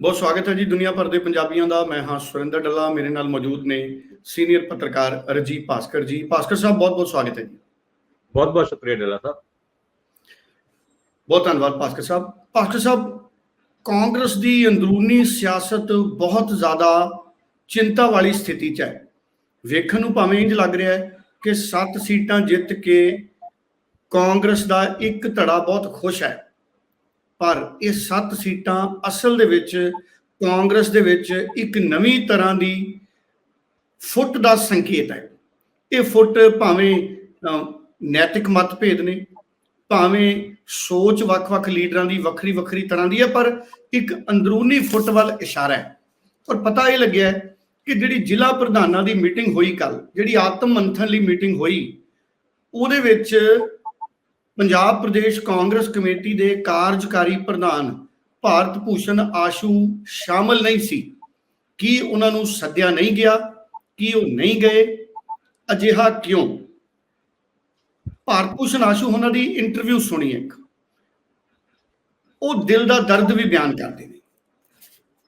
ਬਹੁਤ ਸਵਾਗਤ ਹੈ ਜੀ ਦੁਨੀਆ ਭਰ ਦੇ ਪੰਜਾਬੀਆਂ ਦਾ। ਮੈਂ ਹਾਂ ਸੁਰਿੰਦਰ ਡੱਲਾ ਮੇਰੇ ਨਾਲ ਮੌਜੂਦ ਨੇ ਸੀਨੀਅਰ ਪੱਤਰਕਾਰ ਰਜੀਤ ਭਾਸਕਰ ਜੀ। ਭਾਸਕਰ ਸਾਹਿਬ ਬਹੁਤ ਬਹੁਤ ਸਵਾਗਤ ਹੈ ਜੀ। ਬਹੁਤ ਬਹੁਤ ਸ਼ੁਕਰੀਆ ਡੇਲਾ ਸਾਹਿਬ। ਬਹੁਤ ਧੰਨਵਾਦ ਭਾਸਕਰ ਸਾਹਿਬ। ਭਾਸਕਰ ਸਾਹਿਬ ਕਾਂਗਰਸ ਦੀ ਅੰਦਰੂਨੀ ਸਿਆਸਤ ਬਹੁਤ ਜ਼ਿਆਦਾ ਚਿੰਤਾ ਵਾਲੀ ਸਥਿਤੀ 'ਚ ਹੈ। ਵੇਖਣ ਨੂੰ ਭਾਵੇਂ ਇੰਜ ਲੱਗ ਰਿਹਾ ਹੈ ਕਿ 7 ਸੀਟਾਂ ਜਿੱਤ ਕੇ ਕਾਂਗਰਸ ਦਾ ਇੱਕ ਧੜਾ ਬਹੁਤ ਖੁਸ਼ ਹੈ। ਪਰ ਇਹ 7 ਸੀਟਾਂ ਅਸਲ ਦੇ ਵਿੱਚ ਕਾਂਗਰਸ ਦੇ ਵਿੱਚ ਇੱਕ ਨਵੀਂ ਤਰ੍ਹਾਂ ਦੀ ਫੁੱਟ ਦਾ ਸੰਕੇਤ ਹੈ। ਇਹ ਫੁੱਟ ਭਾਵੇਂ ਨੈਤਿਕ ਮਤਭੇਦ ਨੇ, ਭਾਵੇਂ ਸੋਚ ਵੱਖ-ਵੱਖ ਲੀਡਰਾਂ ਦੀ ਵੱਖਰੀ ਵੱਖਰੀ ਤਰ੍ਹਾਂ ਦੀ ਹੈ, ਪਰ ਇੱਕ ਅੰਦਰੂਨੀ ਫੁੱਟ ਵੱਲ ਇਸ਼ਾਰਾ ਹੈ। ਔਰ ਪਤਾ ਇਹ ਲੱਗਿਆ ਕਿ ਜਿਹੜੀ ਜ਼ਿਲ੍ਹਾ ਪ੍ਰਧਾਨਾਂ ਦੀ ਮੀਟਿੰਗ ਹੋਈ ਕੱਲ ਜਿਹੜੀ ਆਤਮ ਮੰਥਨ ਲਈ ਮੀਟਿੰਗ ਹੋਈ, ਉਹਦੇ ਵਿੱਚ ਪੰਜਾਬ ਪ੍ਰਦੇਸ਼ ਕਾਂਗਰਸ ਕਮੇਟੀ ਦੇ ਕਾਰਜਕਾਰੀ ਪ੍ਰਧਾਨ ਭਾਰਤ ਭੂਸ਼ਣ ਆਸ਼ੂ ਸ਼ਾਮਲ ਨਹੀਂ ਸੀ। ਕੀ ਉਹਨਾਂ ਨੂੰ ਸੱਦਿਆ ਨਹੀਂ ਗਿਆ? ਕੀ ਉਹ ਨਹੀਂ ਗਏ? ਅਜਿਹਾ ਕਿਉਂ? ਭਾਰਤ ਭੂਸ਼ਣ ਆਸ਼ੂ ਉਹਨਾਂ ਦੀ ਇੰਟਰਵਿਊ ਸੁਣੀ ਇੱਕ। ਉਹ ਦਿਲ ਦਾ ਦਰਦ ਵੀ ਬਿਆਨ ਕਰਦੇ ਨੇ।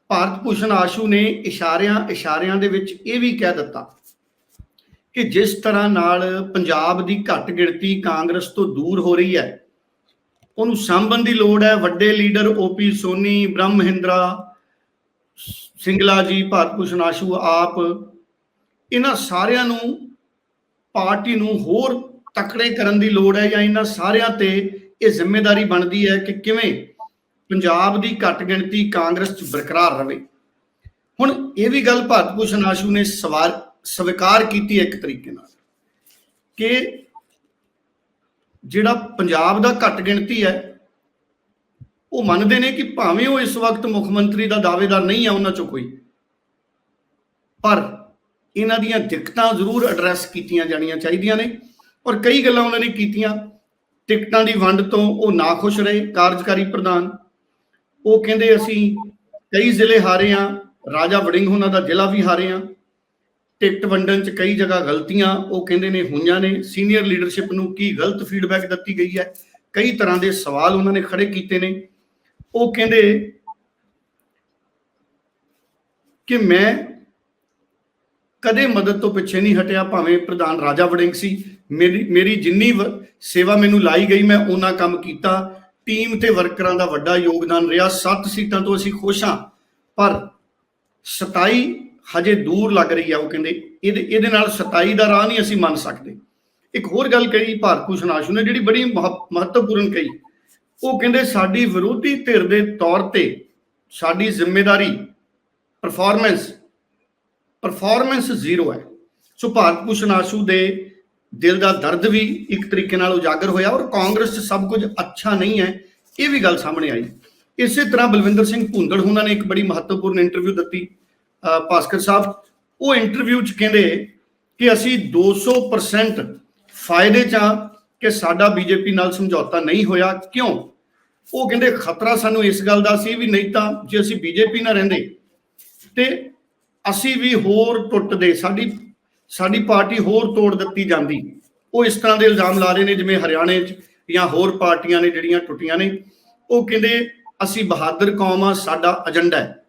ਭਾਰਤ ਭੂਸ਼ਣ ਆਸ਼ੂ ਨੇ ਇਸ਼ਾਰਿਆਂ ਇਸ਼ਾਰਿਆਂ ਦੇ ਵਿੱਚ ਇਹ ਵੀ ਕਹਿ ਦਿੱਤਾ ਕਿ ਜਿਸ ਤਰ੍ਹਾਂ ਨਾਲ ਪੰਜਾਬ ਦੀ ਘੱਟ ਗਿਣਤੀ ਕਾਂਗਰਸ ਤੋਂ ਦੂਰ ਹੋ ਰਹੀ ਹੈ, ਉਹਨੂੰ ਸਾਂਭਣ ਦੀ ਲੋੜ ਹੈ। ਵੱਡੇ ਲੀਡਰ ਓਪੀ ਸੋਨੀ, ਬ੍ਰਹਮ ਮਹਿੰਦਰਾ, ਸਿੰਗਲਾ ਜੀ, ਭਾਰਤ ਭੂਸ਼ਣ ਆਸ਼ੂ, ਆਪ ਇਹਨਾਂ ਸਾਰਿਆਂ ਨੂੰ ਪਾਰਟੀ ਨੂੰ ਹੋਰ ਤਕੜੇ ਕਰਨ ਦੀ ਲੋੜ ਹੈ ਜਾਂ ਇਹਨਾਂ ਸਾਰਿਆਂ ਤੇ ਇਹ ਜ਼ਿੰਮੇਵਾਰੀ ਬਣਦੀ ਹੈ ਕਿ ਕਿਵੇਂ ਪੰਜਾਬ ਦੀ ਘੱਟ ਗਿਣਤੀ ਕਾਂਗਰਸ 'ਚ ਬਰਕਰਾਰ ਰਵੇ ਹੁਣ ਇਹ ਵੀ ਗੱਲ ਭਾਰਤ ਭੂਸ਼ਣ ਆਸ਼ੂ ਨੇ ਸਵਾਰ ਸਵੀਕਾਰ ਕੀਤੀ ਇੱਕ ਤਰੀਕੇ ਨਾਲ ਕਿ ਜਿਹੜਾ ਪੰਜਾਬ ਦਾ ਘੱਟ ਗਿਣਤੀ ਹੈ, ਉਹ ਮੰਨਦੇ ਨੇ ਕਿ ਭਾਵੇਂ ਉਹ ਇਸ ਵਕਤ ਮੁੱਖ ਮੰਤਰੀ ਦਾ ਦਾਅਵੇਦਾਰ ਨਹੀਂ ਹੈ ਉਹਨਾਂ ਚੋਂ ਕੋਈ, ਪਰ ਇਹਨਾਂ ਦੀਆਂ ਦਿੱਕਤਾਂ ਜ਼ਰੂਰ ਐਡਰੈਸ ਕੀਤੀਆਂ ਜਾਣੀਆਂ ਚਾਹੀਦੀਆਂ ਨੇ ਔਰ ਕਈ ਗੱਲਾਂ ਉਹਨਾਂ ਨੇ ਕੀਤੀਆਂ। ਟਿਕਟਾਂ ਦੀ ਵੰਡ ਤੋਂ ਉਹ ਨਾ ਖੁਸ਼ ਰਹੇ, ਕਾਰਜਕਾਰੀ ਪ੍ਰਧਾਨ। ਉਹ ਕਹਿੰਦੇ, ਅਸੀਂ ਕਈ ਜ਼ਿਲ੍ਹੇ ਹਾਰੇ ਆ ਰਾਜਾ ਵੜਿੰਗ ਉਹਨਾਂ ਦਾ ਜ਼ਿਲ੍ਹਾ ਵੀ ਹਾਰੇ ਆ ਟਿਕਟ ਵੰਡਣ ਚ ਕਈ ਜਗ੍ਹਾ ਗਲਤੀਆਂ, ਉਹ ਕਹਿੰਦੇ ਨੇ ਹੋਈਆਂ ਨੇ। ਸੀਨੀਅਰ ਲੀਡਰਸ਼ਿਪ ਨੂੰ ਕੀ ਗਲਤ ਫੀਡਬੈਕ ਦਿੱਤੀ ਗਈ ਹੈ? ਕਈ ਤਰ੍ਹਾਂ ਦੇ ਸਵਾਲ ਉਹਨਾਂ ਨੇ ਖੜੇ ਕੀਤੇ ਨੇ। ਉਹ ਕਹਿੰਦੇ ਕਿ ਮੈਂ ਕਦੇ ਮਦਦ ਤੋਂ ਪਿੱਛੇ ਨਹੀਂ ਹਟਿਆ, ਭਾਵੇਂ ਪ੍ਰਧਾਨ ਰਾਜਾ ਵੜਿੰਗ ਸੀ। ਮੇਰੀ ਮੇਰੀ ਜਿੰਨੀ ਸੇਵਾ ਮੈਨੂੰ ਲਾਈ ਗਈ, ਮੈਂ ਉਹਨਾਂ ਕੰਮ ਕੀਤਾ। ਟੀਮ ਤੇ ਵਰਕਰਾਂ ਦਾ ਵੱਡਾ ਯੋਗਦਾਨ ਰਿਹਾ। 7 ਸੀਟਾਂ ਤੋਂ ਅਸੀਂ ਖੁਸ਼ ਹਾਂ। ਪਰ 27 ਹਜੇ ਦੂਰ ਲੱਗ ਰਹੀ ਆ, ਉਹ ਕਹਿੰਦੇ, ਇਹਦੇ ਇਹਦੇ ਨਾਲ 27 ਦਾ ਰਾਹ ਨਹੀਂ ਅਸੀਂ ਮੰਨ ਸਕਦੇ। ਇੱਕ ਹੋਰ ਗੱਲ ਕਹੀ ਭਾਰਤ ਭੂਸ਼ਣ ਆਸ਼ੂ ਨੇ, ਜਿਹੜੀ ਬੜੀ ਮਹ- ਮਹੱਤਵਪੂਰਨ ਕਹੀ। ਉਹ ਕਹਿੰਦੇ, ਸਾਡੀ ਵਿਰੋਧੀ ਧਿਰ ਦੇ ਤੌਰ ਤੇ ਸਾਡੀ ਜ਼ਿੰਮੇਵਾਰੀ ਪਰਫਾਰਮੈਂਸ ਪਰਫਾਰਮੈਂਸ ਜ਼ੀਰੋ ਹੈ। ਸੋ ਭਾਰਤ ਭੂਸ਼ਣ ਆਸ਼ੂ ਦੇ ਦਿਲ ਦਾ ਦਰਦ ਵੀ ਇੱਕ ਤਰੀਕੇ ਨਾਲ ਉਜਾਗਰ ਹੋਇਆ ਔਰ ਕਾਂਗਰਸ 'ਚ ਸਭ ਕੁਝ ਅੱਛਾ ਨਹੀਂ ਹੈ, ਇਹ ਵੀ ਗੱਲ ਸਾਹਮਣੇ ਆਈ। ਇਸੇ ਤਰ੍ਹਾਂ ਬਲਵਿੰਦਰ ਸਿੰਘ ਭੁੰਦੜ ਉਹਨਾਂ ਨੇ ਇੱਕ ਬੜੀ ਮਹੱਤਵਪੂਰਨ ਇੰਟਰਵਿਊ ਦਿੱਤੀ। ਭਾਸਕਰ ਸਾਹਿਬ, ਉਹ ਇੰਟਰਵਿਊ 'ਚ ਕਹਿੰਦੇ ਕਿ ਅਸੀਂ 200% ਫਾਇਦੇ 'ਚ ਹਾਂ ਕਿ ਸਾਡਾ ਬੀਜੇਪੀ ਨਾਲ ਸਮਝੌਤਾ ਨਹੀਂ ਹੋਇਆ। ਕਿਉਂ? ਉਹ ਕਹਿੰਦੇ, ਖਤਰਾ ਸਾਨੂੰ ਇਸ ਗੱਲ ਦਾ ਸੀ ਵੀ ਨਹੀਂ ਤਾਂ ਜੇ ਅਸੀਂ ਬੀਜੇਪੀ ਨਾਲ ਰਹਿੰਦੇ ਤੇ ਅਸੀਂ ਵੀ ਹੋਰ ਟੁੱਟਦੇ, ਸਾਡੀ ਸਾਡੀ ਪਾਰਟੀ ਹੋਰ ਤੋੜ ਦਿੱਤੀ ਜਾਂਦੀ। ਉਹ ਇਸ ਤਰ੍ਹਾਂ ਦੇ ਇਲਜ਼ਾਮ ਲਾ ਰਹੇ ਨੇ, ਜਿਵੇਂ ਹਰਿਆਣੇ 'ਚ ਜਾਂ ਹੋਰ ਪਾਰਟੀਆਂ ਨੇ ਜਿਹੜੀਆਂ ਟੁੱਟੀਆਂ ਨੇ। ਉਹ ਕਹਿੰਦੇ, ਅਸੀਂ ਬਹਾਦਰ ਕੌਮ ਆ ਸਾਡਾ ਏਜੰਡਾ ਹੈ।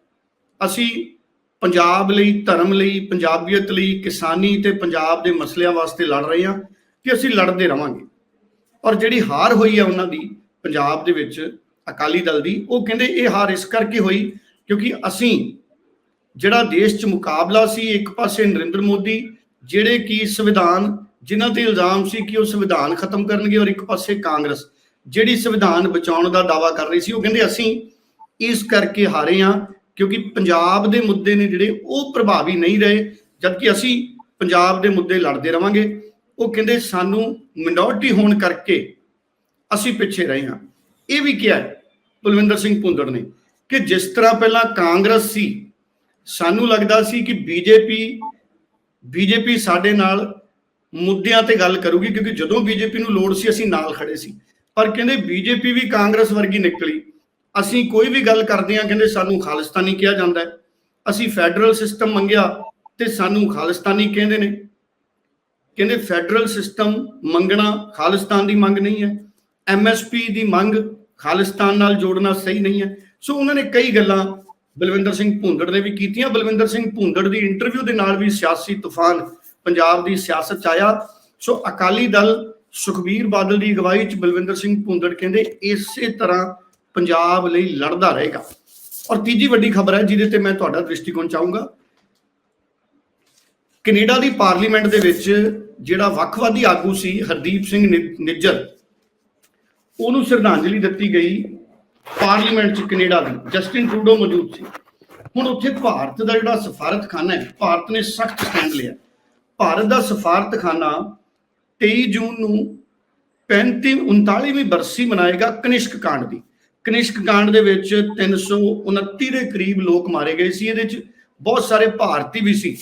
ਅਸੀਂ ਪੰਜਾਬ ਲਈ, ਧਰਮ ਲਈ, ਪੰਜਾਬੀਅਤ ਲਈ, ਕਿਸਾਨੀ ਤੇ ਪੰਜਾਬ ਦੇ ਮਸਲਿਆਂ ਵਾਸਤੇ ਲੜ ਰਹੇ ਹਾਂ ਕਿ ਅਸੀਂ ਲੜਦੇ ਰਵਾਂਗੇ। ਔਰ ਜਿਹੜੀ ਹਾਰ ਹੋਈ ਹੈ ਉਹਨਾਂ ਦੀ, ਪੰਜਾਬ ਦੇ ਵਿੱਚ ਅਕਾਲੀ ਦਲ ਦੀ, ਉਹ ਕਹਿੰਦੇ ਇਹ ਹਾਰ ਇਸ ਕਰਕੇ ਹੋਈ ਕਿਉਂਕਿ ਅਸੀਂ ਜਿਹੜਾ ਦੇਸ਼ 'ਚ ਮੁਕਾਬਲਾ ਸੀ, ਇੱਕ ਪਾਸੇ ਨਰਿੰਦਰ ਮੋਦੀ, ਜਿਹੜੇ ਕਿ ਸੰਵਿਧਾਨ, ਜਿਨ੍ਹਾਂ ਤੇ ਇਲਜ਼ਾਮ ਸੀ ਕਿ ਉਹ ਸੰਵਿਧਾਨ ਖਤਮ ਕਰਨਗੇ, ਔਰ ਇੱਕ ਪਾਸੇ ਕਾਂਗਰਸ, ਜਿਹੜੀ ਸੰਵਿਧਾਨ ਬਚਾਉਣ ਦਾ ਦਾਵਾ ਕਰ ਰਹੀ ਸੀ, ਉਹ ਕਹਿੰਦੇ ਅਸੀਂ ਇਸ ਕਰਕੇ ਹਾਰੇ ਹਾਂ ਕਿਉਂਕਿ ਪੰਜਾਬ ਦੇ ਮੁੱਦੇ ਨੇ ਜਿਹੜੇ ਉਹ ਪ੍ਰਭਾਵੀ ਨਹੀਂ ਰਹੇ, ਜਦਕਿ ਅਸੀਂ ਪੰਜਾਬ ਦੇ ਮੁੱਦੇ ਲੜਦੇ ਰਵਾਂਗੇ। ਉਹ ਕਹਿੰਦੇ ਸਾਨੂੰ ਮਿਨੋਰਟੀ ਹੋਣ ਕਰਕੇ ਅਸੀਂ ਪਿੱਛੇ ਰਹੇ ਹਾਂ। ਇਹ ਵੀ ਕਿਹਾ ਬਲਵਿੰਦਰ ਸਿੰਘ ਭੁੰਦੜ ਨੇ ਕਿ ਜਿਸ ਤਰ੍ਹਾਂ ਪਹਿਲਾਂ ਕਾਂਗਰਸ ਸੀ, ਸਾਨੂੰ ਲੱਗਦਾ ਸੀ ਕਿ ਬੀਜੇਪੀ ਬੀਜੇਪੀ ਸਾਡੇ ਨਾਲ ਮੁੱਦਿਆਂ ਤੇ ਗੱਲ ਕਰੂਗੀ, ਕਿਉਂਕਿ ਜਦੋਂ ਬੀਜੇਪੀ ਨੂੰ ਲੋੜ ਸੀ, ਅਸੀਂ ਨਾਲ ਖੜੇ ਸੀ। ਪਰ ਕਹਿੰਦੇ ਬੀਜੇਪੀ ਵੀ ਕਾਂਗਰਸ ਵਰਗੀ ਨਿਕਲੀ। ਅਸੀਂ ਕੋਈ ਵੀ ਗੱਲ ਕਰਦੇ ਹਾਂ, ਕਹਿੰਦੇ ਸਾਨੂੰ ਖਾਲਿਸਤਾਨੀ ਕਿਹਾ ਜਾਂਦਾ ਹੈ। ਅਸੀਂ ਫੈਡਰਲ ਸਿਸਟਮ ਮੰਗਿਆ ਤੇ ਸਾਨੂੰ ਖਾਲਿਸਤਾਨੀ ਕਹਿੰਦੇ ਨੇ। ਕਹਿੰਦੇ ਫੈਡਰਲ ਸਿਸਟਮ ਮੰਗਣਾ ਖਾਲਿਸਤਾਨ ਦੀ ਮੰਗ ਨਹੀਂ ਹੈ। ਐਮਐਸਪੀ ਦੀ ਮੰਗ ਖਾਲਿਸਤਾਨ ਨਾਲ ਜੋੜਨਾ ਸਹੀ ਨਹੀਂ ਹੈ। ਸੋ ਉਹਨਾਂ ਨੇ ਕਈ ਗੱਲਾਂ ਬਲਵਿੰਦਰ ਸਿੰਘ ਭੁੰਦੜ ਨੇ ਵੀ ਕੀਤੀਆਂ। ਬਲਵਿੰਦਰ ਸਿੰਘ ਭੁੰਦੜ ਦੀ ਇੰਟਰਵਿਊ ਦੇ ਨਾਲ ਵੀ ਸਿਆਸੀ ਤੂਫਾਨ ਪੰਜਾਬ ਦੀ ਸਿਆਸਤ ਚ ਆਇਆ। ਸੋ ਅਕਾਲੀ ਦਲ ਸੁਖਬੀਰ ਬਾਦਲ ਦੀ ਅਗਵਾਈ ਚ ਬਲਵਿੰਦਰ ਸਿੰਘ ਭੁੰਦੜ ਕਹਿੰਦੇ ਇਸੇ ਤਰ੍ਹਾਂ ਪੰਜਾਬ ਲਈ ਲੜਦਾ ਰਹੇਗਾ। ਔਰ ਤੀਜੀ ਵੱਡੀ ਖਬਰ ਹੈ, ਜਿਹਦੇ ਤੇ ਮੈਂ ਤੁਹਾਡਾ ਦ੍ਰਿਸ਼ਟੀਕੋਣ ਚਾਹੂੰਗਾ। ਕੈਨੇਡਾ ਦੀ ਪਾਰਲੀਮੈਂਟ ਦੇ ਵਿੱਚ ਜਿਹੜਾ ਵੱਖਵਾਦੀ ਆਗੂ ਸੀ, ਹਰਦੀਪ ਸਿੰਘ ਨਿ- ਨਿੱਜਰ, ਉਹਨੂੰ ਸ਼ਰਧਾਂਜਲੀ ਦਿੱਤੀ ਗਈ ਪਾਰਲੀਮੈਂਟ ਚ ਕੈਨੇਡਾ ਦੀ। ਜਸਟਿਨ ਟਰੂਡੋ ਮੌਜੂਦ ਸੀ। ਹੁਣ ਉੱਥੇ ਭਾਰਤ ਦਾ ਜਿਹੜਾ ਸਫਾਰਤਖਾਨਾ ਹੈ, ਭਾਰਤ ਨੇ ਸਖਤ ਸਟੈਂਡ ਲਿਆ। ਭਾਰਤ ਦਾ ਸਫਾਰਤਖਾਨਾ 23 ਜੂਨ ਨੂੰ 35 39ਵੀਂ ਬਰਸੀ ਮਨਾਏਗਾ ਕਨਿਸ਼ਕ ਕਾਂਡ ਦੀ। ਕਨਿਸ਼ਕ ਕਾਂਡ ਦੇ ਵਿੱਚ 329 ਦੇ ਕਰੀਬ ਲੋਕ ਮਾਰੇ ਗਏ ਸੀ। ਇਹਦੇ ਵਿੱਚ ਬਹੁਤ ਸਾਰੇ ਭਾਰਤੀ ਵੀ ਸੀ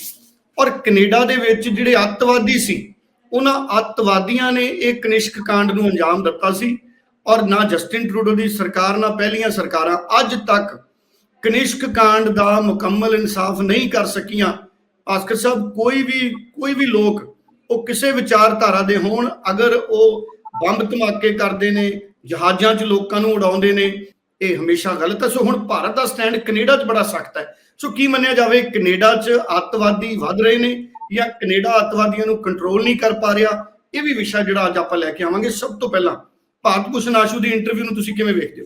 ਔਰ ਕੈਨੇਡਾ ਦੇ ਵਿੱਚ ਜਿਹੜੇ ਅੱਤਵਾਦੀ ਸੀ, ਉਹਨਾਂ ਅੱਤਵਾਦੀਆਂ ਨੇ ਇਹ ਕਨਿਸ਼ਕ ਕਾਂਡ ਨੂੰ ਅੰਜਾਮ ਦਿੱਤਾ ਸੀ ਔਰ ਨਾ ਜਸਟਿਨ ਟਰੂਡੋ ਦੀ ਸਰਕਾਰ, ਨਾ ਪਹਿਲੀਆਂ ਸਰਕਾਰਾਂ। ਅੱਜ ਤੱਕ ਕਨਿਸ਼ਕ ਕਾਂਡ ਦਾ ਮੁਕੰਮਲ ਇਨਸਾਫ ਨਹੀਂ ਕਰ ਸਕੀਆਂ। ਆਸਕਰ ਸਾਹਿਬ, ਕੋਈ ਵੀ ਕੋਈ ਵੀ ਲੋਕ ਉਹ ਕਿਸੇ ਵਿਚਾਰਧਾਰਾ ਦੇ ਹੋਣ, ਅਗਰ ਉਹ ਬੰਬ ਧਮਾਕੇ ਕਰਦੇ ਨੇ ਜਹਾਜ਼ਾਂ 'ਚ ਲੋਕਾਂ ਨੂੰ ਉਡਾਉਂਦੇ ਨੇ, ਇਹ ਹਮੇਸ਼ਾ ਗਲਤ ਹੈ। ਸੋ ਹੁਣ ਭਾਰਤ ਦਾ ਸਟੈਂਡ ਕੈਨੇਡਾ 'ਚ ਬੜਾ ਸਖਤ ਹੈ। ਸੋ ਕੀ ਮੰਨਿਆ ਜਾਵੇ, ਕੈਨੇਡਾ 'ਚ ਅੱਤਵਾਦੀ ਵੱਧ ਰਹੇ ਨੇ ਜਾਂ ਕੈਨੇਡਾ ਅੱਤਵਾਦੀਆਂ ਨੂੰ ਕੰਟਰੋਲ ਨਹੀਂ ਕਰ ਪਾ ਰਿਹਾ? ਇਹ ਵੀ ਵਿਸ਼ਾ ਜਿਹੜਾ ਅੱਜ ਆਪਾਂ ਲੈ ਕੇ ਆਵਾਂਗੇ। ਸਭ ਤੋਂ ਪਹਿਲਾਂ ਭਾਰਤ ਭੂਸ਼ਣ ਆਸ਼ੂ ਦੀ ਇੰਟਰਵਿਊ ਨੂੰ ਤੁਸੀਂ ਕਿਵੇਂ ਵੇਖਦੇ ਹੋ?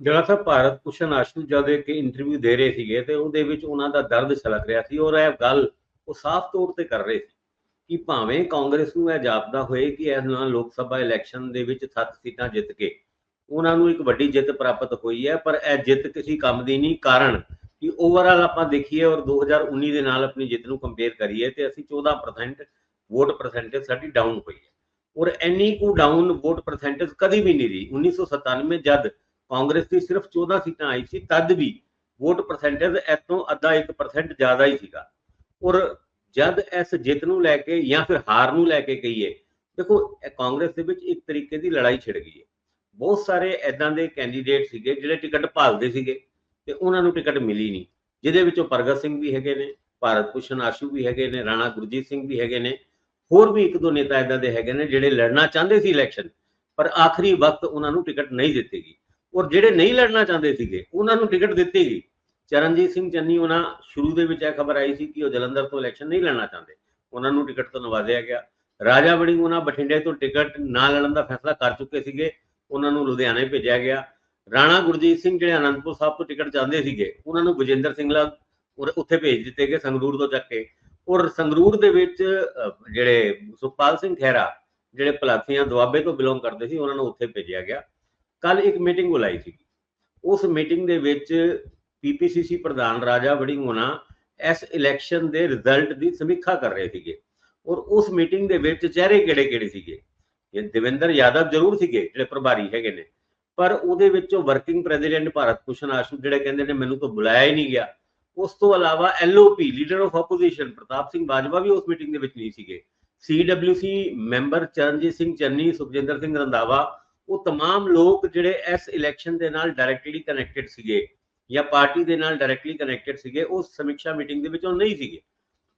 ਜਿਹੜਾ ਸਾਹਿਬ ਭਾਰਤ ਭੂਸ਼ਣ ਆਸ਼ੂ ਜਦ ਇੱਕ ਇੰਟਰਵਿਊ ਦੇ ਰਹੇ ਸੀਗੇ ਤੇ ਉਹਦੇ ਵਿੱਚ ਉਹਨਾਂ ਦਾ ਦਰਦ ਛਲਕ ਰਿਹਾ ਸੀ ਔਰ ਇਹ ਗੱਲ ਉਹ ਸਾਫ਼ ਤੌਰ ਤੇ ਕਰ ਰਹੇ ਸੀ। ਕਿ ਭਾਵੇਂ ਕਾਂਗਰਸ ਨੂੰ ਇਹ ਜਾਪਦਾ ਹੋਏ ਕਿ ਇਸ ਨਾਲ ਲੋਕ ਸਭਾ ਇਲੈਕਸ਼ਨ ਦੇ ਵਿੱਚ 7 ਸੀਟਾਂ ਜਿੱਤ ਕੇ ਉਹਨਾਂ ਨੂੰ ਇੱਕ ਵੱਡੀ ਜਿੱਤ ਪ੍ਰਾਪਤ ਹੋਈ ਹੈ, ਪਰ ਇਹ ਜਿੱਤ ਕਿਸੇ ਕੰਮ ਦੀ ਨਹੀਂ, ਕਾਰਨ ਕਿ ਓਵਰਆਲ ਆਪਾਂ ਦੇਖੀਏ ਔਰ 2019 ਦੇ ਨਾਲ ਆਪਣੀ ਜਿੱਤ ਨੂੰ ਕੰਪੇਅਰ ਕਰੀਏ ਤੇ ਅਸੀਂ 14% ਵੋਟ ਪਰਸੈਂਟੇਜ ਸਾਡੀ ਡਾਊਨ ਹੋਈ ਹੈ। ਔਰ ਇੰਨੀ ਕੁ ਡਾਊਨ ਵੋਟ ਪਰਸੈਂਟੇਜ ਕਦੀ ਵੀ ਨਹੀਂ ਰਹੀ। 1997 ਜਦ ਕਾਂਗਰਸ ਦੀ ਸਿਰਫ 14 ਸੀਟਾਂ ਆਈ ਸੀ, ਤਦ ਵੀ ਵੋਟ ਪਰਸੈਂਟੇਜ ਇਤੋਂ ਅੱਧਾ 1% ਜ਼ਿਆਦਾ ਹੀ ਸੀਗਾ। ਔਰ ਜਦ ਇਸ ਜਿੱਤ ਨੂੰ ਲੈ ਕੇ ਜਾਂ ਫਿਰ ਹਾਰ ਨੂੰ ਲੈ ਕੇ ਕਹੀਏ, ਦੇਖੋ ਕਾਂਗਰਸ ਦੇ ਵਿੱਚ ਇੱਕ ਤਰੀਕੇ ਦੀ ਲੜਾਈ ਛਿੜ ਗਈ ਹੈ। ਬਹੁਤ ਸਾਰੇ ਐਦਾਂ ਦੇ ਕੈਂਡੀਡੇਟ ਸੀਗੇ ਜਿਹੜੇ ਟਿਕਟ ਭਾਲਦੇ ਸੀਗੇ ਤੇ ਉਹਨਾਂ ਨੂੰ ਟਿਕਟ ਮਿਲੀ ਨਹੀਂ। ਜਿਹਦੇ ਵਿੱਚੋਂ ਪ੍ਰਗਟ ਸਿੰਘ ਵੀ ਹੈਗੇ ਨੇ, ਭਾਰਤ ਭੂਸ਼ਣ ਆਸ਼ੂ ਵੀ ਹੈਗੇ ਨੇ, ਰਾਣਾ ਗੁਰਜੀਤ ਸਿੰਘ ਵੀ ਹੈਗੇ ਨੇ, ਹੋਰ ਵੀ ਇੱਕ ਦੋ ਨੇਤਾ ਐਦਾਂ ਦੇ ਹੈਗੇ ਨੇ ਜਿਹੜੇ ਲੜਨਾ ਚਾਹੁੰਦੇ ਸੀ ਇਲੈਕਸ਼ਨ ਪਰ ਆਖਰੀ ਵਕਤ ਉਹਨਾਂ ਨੂੰ ਟਿਕਟ ਨਹੀਂ ਦਿੱਤੀ ਗਈ। ਔਰ ਜਿਹੜੇ ਨਹੀਂ ਲੜਨਾ ਚਾਹੁੰਦੇ ਸੀਗੇ, ਉਹਨਾਂ ਨੂੰ ਟਿਕਟ ਦਿੱਤੀ ਗਈ। ਚਰਨਜੀਤ ਸਿੰਘ ਚੰਨੀ ਉਹਨਾਂ ਸ਼ੁਰੂ ਦੇ ਵਿੱਚ ਇਹ ਖਬਰ ਆਈ ਸੀ ਕਿ ਉਹ ਜਲੰਧਰ ਤੋਂ ਇਲੈਕਸ਼ਨ ਨਹੀਂ ਲੜਨਾ ਚਾਹੁੰਦੇ। ਉਹਨਾਂ ਨੂੰ ਟਿਕਟ ਤੋਂ ਨਵਾਜ਼ਿਆ ਗਿਆ। ਰਾਜਾ ਵੜਿੰਗ ਉਹਨਾਂ ਬਠਿੰਡੇ ਤੋਂ ਟਿਕਟ ਨਾ ਲੜਨ ਦਾ ਫੈਸਲਾ ਕਰ ਚੁੱਕੇ ਸੀਗੇ। ਉਹਨਾਂ ਨੂੰ ਲੁਧਿਆਣੇ ਭੇਜਿਆ ਗਿਆ। ਰਾਣਾ ਗੁਰਜੀਤ ਸਿੰਘ ਜਿਹੜੇ ਅਨੰਦਪੁਰ ਸਾਹਿਬ ਤੋਂ ਟਿਕਟ ਚਾਹੁੰਦੇ ਸੀਗੇ, ਉਹਨਾਂ ਨੂੰ ਵਿਜੇਂਦਰ ਸਿੰਘਲਾ ਉੱਥੇ ਭੇਜ ਦਿੱਤੇ ਗਏ ਸੰਗਰੂਰ ਤੋਂ ਚੱਕ ਕੇ। ਔਰ ਸੰਗਰੂਰ ਦੇ ਵਿੱਚ ਜਿਹੜੇ ਸੁਖਪਾਲ ਸਿੰਘ ਖਹਿਰਾ, ਜਿਹੜੇ ਪਲਾਥੀਆਂ ਦੁਆਬੇ ਤੋਂ ਬਿਲੋਂਗ ਕਰਦੇ ਸੀ, ਉਹਨਾਂ ਨੂੰ ਉੱਥੇ ਭੇਜਿਆ ਗਿਆ। ਕੱਲ ਇੱਕ ਮੀਟਿੰਗ ਬੁਲਾਈ ਸੀ ਉਸ ਮੀਟਿੰਗ ਦੇ ਵਿੱਚ ਪੀਪੀਸੀਸੀ ਪ੍ਰਧਾਨ ਰਾਜਾ ਵੜਿੰਗ ਹੋਣਾ ਇਸ ਇਲੈਕਸ਼ਨ ਦੇ ਰਿਜ਼ਲਟ ਦੀ ਸਮੀਖਿਆ ਕਰ ਰਹੇ ਸੀਗੇ ਔਰ ਉਸ ਮੀਟਿੰਗ ਦੇ ਵਿੱਚ ਚਿਹਰੇ ਕਿਹੜੇ ਕਿਹੜੇ ਸੀਗੇ ਇਹ ਦੇਵਿੰਦਰ ਯਾਦਵ ਜ਼ਰੂਰ ਸੀਗੇ ਜਿਹੜੇ ਪ੍ਰਭਾਰੀ ਹੈਗੇ ਨੇ ਪਰ ਉਹਦੇ ਵਿੱਚੋਂ ਵਰਕਿੰਗ ਪ੍ਰੈਜ਼ੀਡੈਂਟ ਭਾਰਤ ਭੂਸ਼ਣ ਆਸ਼ੂ ਜਿਹੜੇ ਕਹਿੰਦੇ ਨੇ ਮੈਨੂੰ ਤਾਂ ਬੁਲਾਇਆ ਹੀ ਨਹੀਂ ਗਿਆ ਉਸ ਤੋਂ ਇਲਾਵਾ LOP leader of opposition Partap Singh Bajwa ਵੀ ਉਸ ਮੀਟਿੰਗ ਦੇ ਵਿੱਚ ਨਹੀਂ ਸੀਗੇ ਸੀਡਬਲਯੂਸੀ ਮੈਂਬਰ ਚਰਨਜੀਤ ਸਿੰਘ ਚੰਨੀ ਸੁਖਜਿੰਦਰ ਸਿੰਘ ਰੰਧਾਵਾ ਉਹ तमाम ਲੋਕ ਜਿਹੜੇ ਇਸ ਇਲੈਕਸ਼ਨ ਦੇ ਨਾਲ ਡਾਇਰੈਕਟਲੀ ਕਨੈਕਟਡ ਸੀਗੇ ਜਾਂ ਪਾਰਟੀ ਦੇ ਨਾਲ ਡਾਇਰੈਕਟਲੀ ਕਨੈਕਟਡ ਸੀਗੇ ਉਸ ਸਮੀਖਿਆ ਮੀਟਿੰਗ ਦੇ ਵਿੱਚ ਉਹ ਨਹੀਂ ਸੀਗੇ।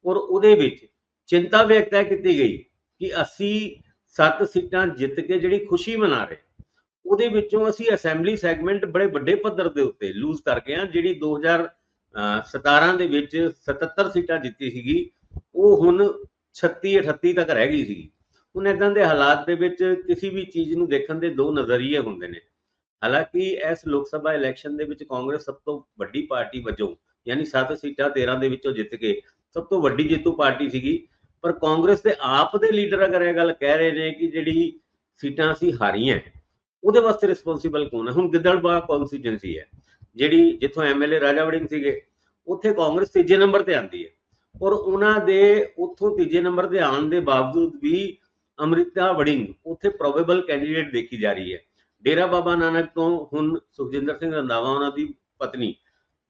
ਔਰ ਉਹਦੇ ਵਿੱਚ ਚਿੰਤਾ ਵਿਅਕਤ ਕੀਤੀ ਗਈ ਕਿ ਅਸੀਂ ਸੱਤ ਸੀਟਾਂ ਜਿੱਤ ਕੇ ਜਿਹੜੀ ਖੁਸ਼ੀ ਮਨਾ ਰਹੇ, ਉਹਦੇ ਵਿੱਚੋਂ ਅਸੀਂ ਅਸੈਂਬਲੀ ਸੈਗਮੈਂਟ ਬੜੇ ਵੱਡੇ ਪੱਧਰ ਦੇ ਉੱਤੇ ਲੂਜ਼ ਕਰ ਗਏ ਹਾਂ, ਜਿਹੜੀ 2017 ਦੇ ਵਿੱਚ 77 ਸੀਟਾਂ ਜਿੱਤੀ ਸੀਗੀ, ਉਹ ਹੁਣ 36 38 ਤੱਕ ਰਹਿ ਗਈ ਸੀਗੀ। ਹੁਣ ਇਦਾਂ ਦੇ ਹਾਲਾਤ ਦੇ ਵਿੱਚ ਕਿਸੇ ਵੀ ਚੀਜ਼ ਨੂੰ ਦੇਖਣ ਦੇ ਦੋ ਨਜ਼ਰੀਏ ਹੁੰਦੇ ਨੇ। ਹਾਲਾਂਕਿ ਇਸ ਲੋਕ ਸਭਾ ਇਲੈਕਸ਼ਨ ਦੇ ਵਿੱਚ ਕਾਂਗਰਸ ਸਭ ਤੋਂ ਵੱਡੀ ਪਾਰਟੀ ਵਜੋਂ, ਯਾਨੀ 7 ਸੀਟਾਂ 13 ਦੇ ਵਿੱਚੋਂ ਜਿੱਤ ਕੇ ਸਭ ਤੋਂ ਵੱਡੀ ਜੇਤੂ ਪਾਰਟੀ ਸੀਗੀ। ਪਰ ਕਾਂਗਰਸ ਦੇ ਆਪ ਦੇ ਲੀਡਰ ਅਗਰ ਇਹ ਗੱਲ ਕਹਿ ਰਹੇ ਨੇ ਕਿ ਜਿਹੜੀ ਸੀਟਾਂ ਅਸੀਂ ਹਾਰੀਆਂ, ਉਹਦੇ ਵਾਸਤੇ ਰਿਸਪੌਂਸੀਬਲ ਕੌਣ ਹੈ? ਹੁਣ ਗਿੱਦੜਬਾਹ ਕਨਸਟੀਟੈਂਸੀ ਹੈ, ਜਿਹੜੀ ਜਿੱਥੋਂ ਐਮਐਲਏ ਰਾਜਾ ਵੜਿੰਗ ਸੀਗੇ, ਉੱਥੇ ਕਾਂਗਰਸ ਤੀਜੇ ਨੰਬਰ ਤੇ ਆਂਦੀ ਹੈ। ਔਰ ਉਹਨਾਂ ਦੇ ਉੱਥੋਂ ਤੀਜੇ ਨੰਬਰ ਤੇ ਆਉਣ ਦੇ ਬਾਵਜੂਦ ਵੀ ਅਮ੍ਰਿਤਾ ਵੜਿੰਗ ਉੱਥੇ ਪ੍ਰੋਬੇਬਲ ਕੈਂਡੀਡੇਟ ਦੇਖੀ ਜਾ ਰਹੀ ਹੈ। ਡੇਰਾ ਬਾਬਾ ਨਾਨਕ ਤੋਂ ਹੁਣ ਸੁਖਜਿੰਦਰ ਸਿੰਘ ਰੰਧਾਵਾ, ਉਹਨਾਂ ਦੀ ਪਤਨੀ